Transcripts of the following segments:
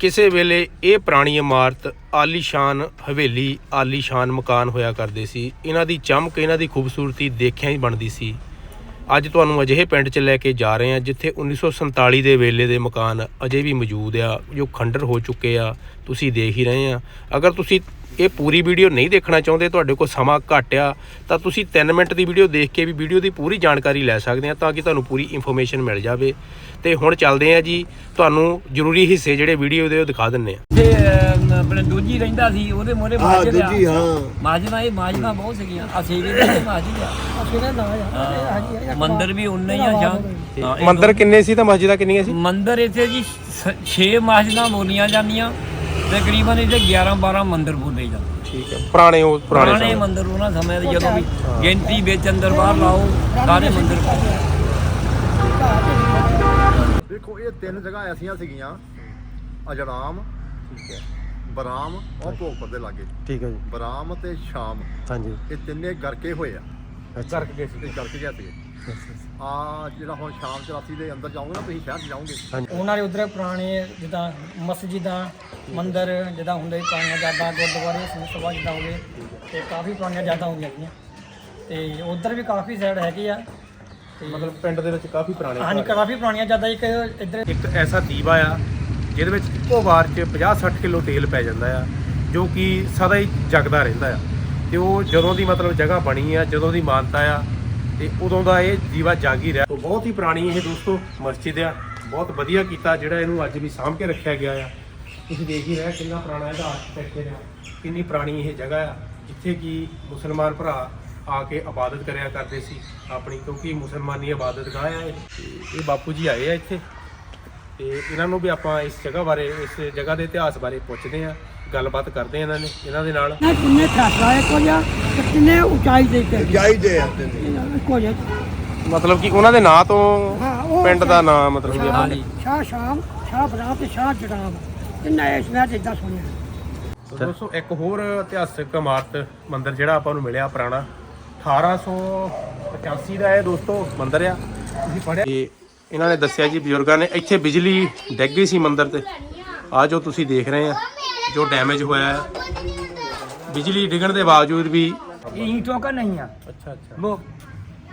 ਕਿਸੇ ਵੇਲੇ ਇਹ ਪੁਰਾਣੀ ਇਮਾਰਤ ਆਲੀਸ਼ਾਨ ਹਵੇਲੀ, ਆਲੀਸ਼ਾਨ ਮਕਾਨ ਹੋਇਆ ਕਰਦੇ ਸੀ। ਇਹਨਾਂ ਦੀ ਚਮਕ, ਇਹਨਾਂ ਦੀ ਖੂਬਸੂਰਤੀ ਦੇਖਿਆ ਹੀ ਬਣਦੀ ਸੀ। ਅੱਜ ਤੁਹਾਨੂੰ ਅਜਿਹੇ ਪਿੰਡ 'ਚ ਲੈ ਕੇ ਜਾ ਰਹੇ ਹਾਂ, ਜਿੱਥੇ 1947 ਦੇ ਵੇਲੇ ਦੇ ਮਕਾਨ ਅਜੇ ਵੀ ਮੌਜੂਦ ਆ, ਜੋ ਖੰਡਰ ਹੋ ਚੁੱਕੇ ਆ। ਤੁਸੀਂ ਦੇਖ ਹੀ ਰਹੇ ਆ ਅਗਰ ਤੁਸੀਂ ਇਹ ਪੂਰੀ ਵੀਡੀਓ ਨਹੀਂ ਦੇਖਣਾ ਚਾਹੁੰਦੇ ਤੁਹਾਡੇ ਕੋਲ ਸਮਾਂ ਘੱਟ ਆ ਤਾਂ ਤੁਸੀਂ 3 ਮਿੰਟ ਦੀ ਵੀਡੀਓ ਦੇਖ ਕੇ ਵੀ ਵੀਡੀਓ ਦੀ ਪੂਰੀ ਜਾਣਕਾਰੀ ਲੈ ਸਕਦੇ ਆ ਤਾਂ ਕਿ ਤੁਹਾਨੂੰ ਪੂਰੀ ਇਨਫੋਰਮੇਸ਼ਨ ਮਿਲ ਜਾਵੇ। ਤੇ ਹੁਣ ਚੱਲਦੇ ਆ ਜੀ ਤੁਹਾਨੂੰ ਜ਼ਰੂਰੀ ਹਿੱਸੇ ਜਿਹੜੇ ਵੀਡੀਓ ਦੇ ਉਹ ਦਿਖਾ ਦਿੰਨੇ ਆ। ਤੇ ਆਪਣੇ ਦੂਜੀ ਰਹਿੰਦਾ ਸੀ ਉਹਦੇ ਮੋਰੇ ਹਾਂ ਮਾਜਦ ਆ। ਦੂਜੀ ਹਾਂ। ਮਾਜਦਾ ਇਹ ਮਾਜਦਾ ਬਹੁਤ ਸੀਗੀਆਂ। ਆ ਸੇਵੇ ਦੇ ਮਾਜਦ ਆ। ਹਾਂ, ਮੰਦਿਰ ਵੀ ਉਨਾ ਹੀ ਆ ਜਾਂ ਮੰਦਰ ਕਿੰਨੇ ਸੀ ਤਾਂ ਮਸਜਿਦਾਂ ਕਿੰਨੀਆਂ ਸੀ? ਮੰਦਿਰ ਇੱਥੇ ਜੀ 6 ਮਸਜਿਦਾਂ ਬੋਲੀਆਂ ਜਾਂਦੀਆਂ। ਤਕਰੀਬਨ ਇੱਥੇ 11 12 ਮੰਦਿਰ ਬੋਲੇ ਜਾਂਦੇ। ਠੀਕ ਹੈ ਪੁਰਾਣੇ ਉਹ ਪੁਰਾਣੇ ਪੁਰਾਣੇ ਸਮੇਂ। ਮੰਦਿਰ ਉਹਨਾਂ ਸਮੇਂ ਦੇ ਜਦੋਂ ਵੀ ਗਿਣਤੀ ਵਿੱਚ ਅੰਦਰ ਬਾਹਰ ਲਾਓ ਸਾਰੇ ਮੰਦਿਰ ਦੇਖੋ ਇਹ ਤਿੰਨ ਜਗ੍ਹਾ ਐਸੀਆਂ ਸੀਗੀਆਂ। ਅਜਰਾਮ ਠੀਕ ਹੈ ਬਰਾਮ ਔਰ ਭੋਗਪੁਰ ਦੇ ਲਾਗੇ। ਠੀਕ ਹੈ ਜੀ। ਬਰਾਮ ਤੇ ਸ਼ਾਮ। ਹਾਂਜੀ। ਇਹ ਤਿੰਨੇ ਗਰਕੇ ਹੋਏ ਆ। ਅੱਛਾ। ਗਏ ਸੀ ਇਹ ਗਰਕੇ ਸੀਗੇ। ਆ ਜਿਹੜਾ ਹੁਣ ਸ਼ਾਮ 84 ਦੇ ਅੰਦਰ ਜਾਓਗੇ ਨਾ ਤੁਸੀਂ ਸ਼ਹਿਰ 'ਚ ਜਾਓਗੇ ਉਹਨਾਂ ਦੇ ਉਧਰ ਪੁਰਾਣੇ ਜਿੱਦਾਂ ਮਸਜਿਦਾਂ ਮੰਦਿਰ ਜਿੱਦਾਂ ਹੁੰਦੇ ਪੁਰਾਣੀਆਂ ਗੁਰਦੁਆਰੇ ਸਭਾ ਜਿੱਦਾਂ ਹੋ ਗਏ ਤੇ ਕਾਫੀ ਪੁਰਾਣੀਆਂ ਯਾਦਾਂ ਹੁੰਦੀਆਂ ਹੈਗੀਆਂ ਤੇ ਉਧਰ ਵੀ ਕਾਫੀ ਸਾਈਡ ਹੈਗੀ ਆ ਮਤਲਬ ਪਿੰਡ ਦੇ ਵਿੱਚ ਕਾਫੀ ਪੁਰਾਣੇ ਹਾਂਜੀ ਕਾਫੀ ਪੁਰਾਣੀਆਂ ਯਾਦਾਂ ਇੱਕ ਇੱਧਰ ਇੱਕ ਐਸਾ ਦੀਵਾ ਆ ਜਿਹਦੇ ਵਿੱਚ ਇੱਕੋ ਵਾਰ 'ਚ 50-60 ਕਿਲੋ ਤੇਲ ਪੈ ਜਾਂਦਾ ਆ ਜੋ ਕਿ ਸਦਾ ਹੀ ਜਗਦਾ ਰਹਿੰਦਾ ਆ। ਤੇ ਉਹ ਜਦੋਂ ਦੀ ਮਤਲਬ ਜਗ੍ਹਾ ਬਣੀ ਆ ਜਦੋਂ ਦੀ ਮਾਨਤਾ ਆ ਤੇ ਉਦੋਂ ਦਾ ਇਹ ਦੀਵਾ ਜਾਗ ਹੀ ਰਿਹਾ। ਤੋਂ ਬਹੁਤ ਹੀ ਪੁਰਾਣੀ ਇਹ ਦੋਸਤੋ ਮਸਜਿਦ ਆ। ਬਹੁਤ ਵਧੀਆ ਕੀਤਾ ਜਿਹੜਾ ਇਹਨੂੰ ਅੱਜ ਵੀ ਸਾਂਭ ਕੇ ਰੱਖਿਆ ਗਿਆ ਆ। ਤੁਸੀਂ ਦੇਖ ਹੀ ਰਹੇ ਕਿੰਨਾ ਪੁਰਾਣਾ ਇਹਦਾ ਆਰਕੀਟੈਕਚਰ ਆ। ਕਿੰਨੀ ਪੁਰਾਣੀ ਇਹ ਜਗ੍ਹਾ ਆ, ਜਿੱਥੇ ਕਿ ਮੁਸਲਮਾਨ ਭਰਾ ਆ ਕੇ ਇਬਾਦਤ ਕਰਿਆ ਕਰਦੇ ਸੀ। ਆਪਣੀ ਕਿਉਂਕਿ ਮੁਸਲਮਾਨੀ ਇਬਾਦਤਗਾਹ ਆ ਇਹ। ਤੇ ਇਹ ਬਾਪੂ ਜੀ ਆਏ ਆ ਇੱਥੇ। ਤੇ ਇਹਨਾਂ ਨੂੰ ਵੀ ਆਪਾਂ ਇਸ ਜਗ੍ਹਾ ਬਾਰੇ, ਇਸ ਜਗ੍ਹਾ ਦੇ ਇਤਿਹਾਸ ਬਾਰੇ ਪੁੱਛਦੇ ਆ। ਗੱਲਬਾਤ ਕਰਦੇ ਆ ਇਹਨਾਂ ਨੇ ਇਹਨਾਂ ਦੇ ਨਾਲ। ਨਾ ਕਿੰਨੇ ਖਤਰਾ ਹੈ ਕੋ ਜਾਂ ਤੇ ਕਿੰਨੇ ਉਚਾਈ ਦੇ ਤੇ ਚਾਹੀਦੇ ਆ। ਕੋ ਮਤਲਬ ਕਿ ਉਹਨਾਂ ਦੇ ਨਾਂ ਤੋਂ ਉਹ ਪਿੰਡ ਦਾ ਨਾਂ ਮਤਲਬ ਕਿ ਹਾਂਜੀ। ਸ਼ਾਹ ਸ਼ਾਮ ਸ਼ਾਹ ਬਰਾਮ ਤੇ ਸ਼ਾਹ ਜਰਾਮ ਕਿੰਨਾ ਇਸ ਵਿੱਚ ਇਦਾਂ ਸੁਣਿਆ। ਦੋਸਤੋ ਇੱਕ ਹੋਰ ਇਤਿਹਾਸਕ ਇਮਾਰਤ ਮੰਦਿਰ ਜਿਹੜਾ ਆਪਾਂ ਨੂੰ ਮਿਲਿਆ ਪੁਰਾਣਾ 1885 ਦਾ ਇਹ ਦੋਸਤੋ ਮੰਦਿਰ ਆ। ਤੁਸੀਂ ਪੜਿਆ ਤੇ ਇਹਨਾਂ ਨੇ ਦੱਸਿਆ ਜੀ ਬਜ਼ੁਰਗਾਂ ਨੇ ਇੱਥੇ ਬਿਜਲੀ ਡਿੱਗ ਗਈ ਸੀ ਮੰਦਿਰ ਤੇ। ਆ ਜੋ ਤੁਸੀਂ ਦੇਖ ਰਹੇ ਆ। ਜੋ ਡੈਮੇਜ ਹੋਇਆ ਹੈ ਬਿਜਲੀ ਡਿੱਗਣ ਦੇ ਬਾਵਜੂਦ ਵੀ ये ईंटों का नहीं है ਅੱਛਾ ਅੱਛਾ वो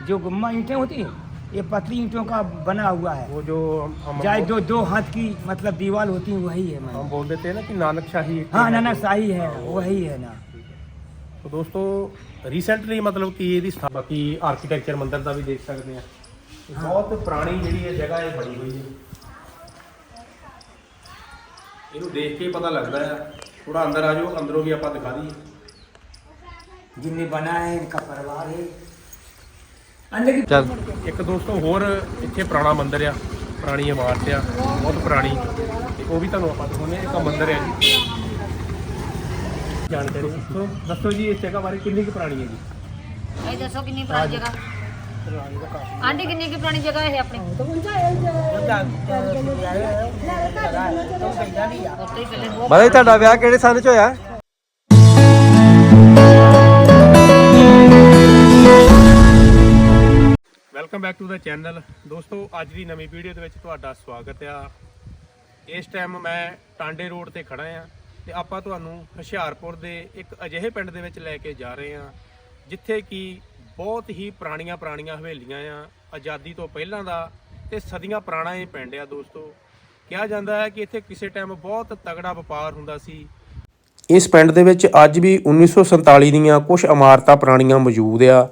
जो गुम्मा ईंटें होती है ये पतली ईंटों का बना हुआ है वो जो हम हम चाहे दो दो हाथ की मतलब दीवार होती है वही है मैं हम बोल देते हैं ना कि नानक शाही हाँ ना ना शाही है वही है ना ਤੋ ਦੋਸਤੋ ਰੀਸੈਂਟਲੀ ਮਤਲਬ ਕਿ ਇਹਦੀ ਸਥਾ- ਬਾਕੀ ਆਰਕੀਟੈਕਚਰ ਮੰਦਿਰ ਦਾ ਵੀ ਦੇਖ ਸਕਦੇ ਆ ਬਹੁਤ ਪੁਰਾਣੀ ਜਿਹੜੀ ਇਹ ਜਗ੍ਹਾ ਇਹ ਬਣੀ ਹੋਈ ਹੈ ਇਹਨੂੰ ਦੇਖ ਕੇ ਹੀ ਪਤਾ ਲੱਗਦਾ ਆ ਥੋੜਾ ਅੰਦਰ ਆ ਜਾਓ ਅੰਦਰੋਂ ਵੀ ਆਪਾਂ ਦਿਖਾ ਦਈਏ जिनने बनाया है इनका परिवार है अंदर की ਚੱਲ ਇੱਕ ਦੋਸਤੋ ਹੋਰ ਇੱਥੇ ਪੁਰਾਣਾ ਮੰਦਿਰ ਆ ਪੁਰਾਣੀ ਇਮਾਰਤ ਆ ਬਹੁਤ ਪੁਰਾਣੀ ਤੇ ਉਹ ਵੀ ਤੁਹਾਨੂੰ ਆਪਾਂ ਦਿਖਾਉਂਦੇ ਆ ਇੱਕ ਮੰਦਿਰ ਆ ਜੀ ਜਾਣਕਾਰੀ ਦੱਸੋ ਦੱਸੋ ਜੀ ਇਸ ਜਗ੍ਹਾ ਬਾਰੇ ਕਿੰਨੀ ਕੁ ਪੁਰਾਣੀ ਹੈ ਜੀ ਇਹ ਦੱਸੋ ਕਿੰਨੀ ਪੁਰਾਣੀ ਜਗ੍ਹਾ ਆਂਟੀ ਕਿੰਨੀ ਕੁ ਪੁਰਾਣੀ ਜਗ੍ਹਾ ਇਹ ਆਪਣੀ? ਹੀ ਪਹਿਲੇ ਬਾਈ ਤੁਹਾਡਾ ਵਿਆਹ ਕਿਹੜੇ ਸਾਲ 'ਚ ਹੋਇਆ? Welcome back to the channel ਦੋਸਤੋ ਅੱਜ ਦੀ ਨਵੀਂ ਵੀਡੀਓ ਦੇ ਵਿੱਚ ਤੁਹਾਡਾ ਸਵਾਗਤ ਆ। ਇਸ ਟਾਈਮ ਮੈਂ ਟਾਂਡੇ ਰੋਡ ਤੇ ਖੜਾ ਆ ਤੇ ਆਪਾਂ ਤੁਹਾਨੂੰ ਹੁਸ਼ਿਆਰਪੁਰ ਦੇ ਇੱਕ ਅਜਿਹੇ ਪਿੰਡ ਦੇ ਵਿੱਚ ਲੈ ਕੇ ਜਾ ਰਹੇ ਆ ਜਿੱਥੇ ਕਿ ਬਹੁਤ ਹੀ ਪੁਰਾਣੀਆਂ ਪੁਰਾਣੀਆਂ ਹਵੇਲੀਆਂ ਆ, ਆਜ਼ਾਦੀ ਤੋਂ ਪਹਿਲਾਂ ਦਾ ਤੇ ਸਦੀਆਂ ਪੁਰਾਣਾ ਇਹ ਪਿੰਡ ਆ ਦੋਸਤੋ। ਕਿਹਾ ਜਾਂਦਾ ਹੈ ਕਿ ਇੱਥੇ ਕਿਸੇ ਟਾਈਮ ਬਹੁਤ ਤਗੜਾ ਵਪਾਰ ਹੁੰਦਾ ਸੀ। ਇਸ ਪਿੰਡ ਦੇ ਵਿੱਚ ਅੱਜ ਵੀ 1947 ਦੀਆਂ ਕੁਝ ਇਮਾਰਤਾਂ ਪੁਰਾਣੀਆਂ ਮੌਜੂਦ ਆ।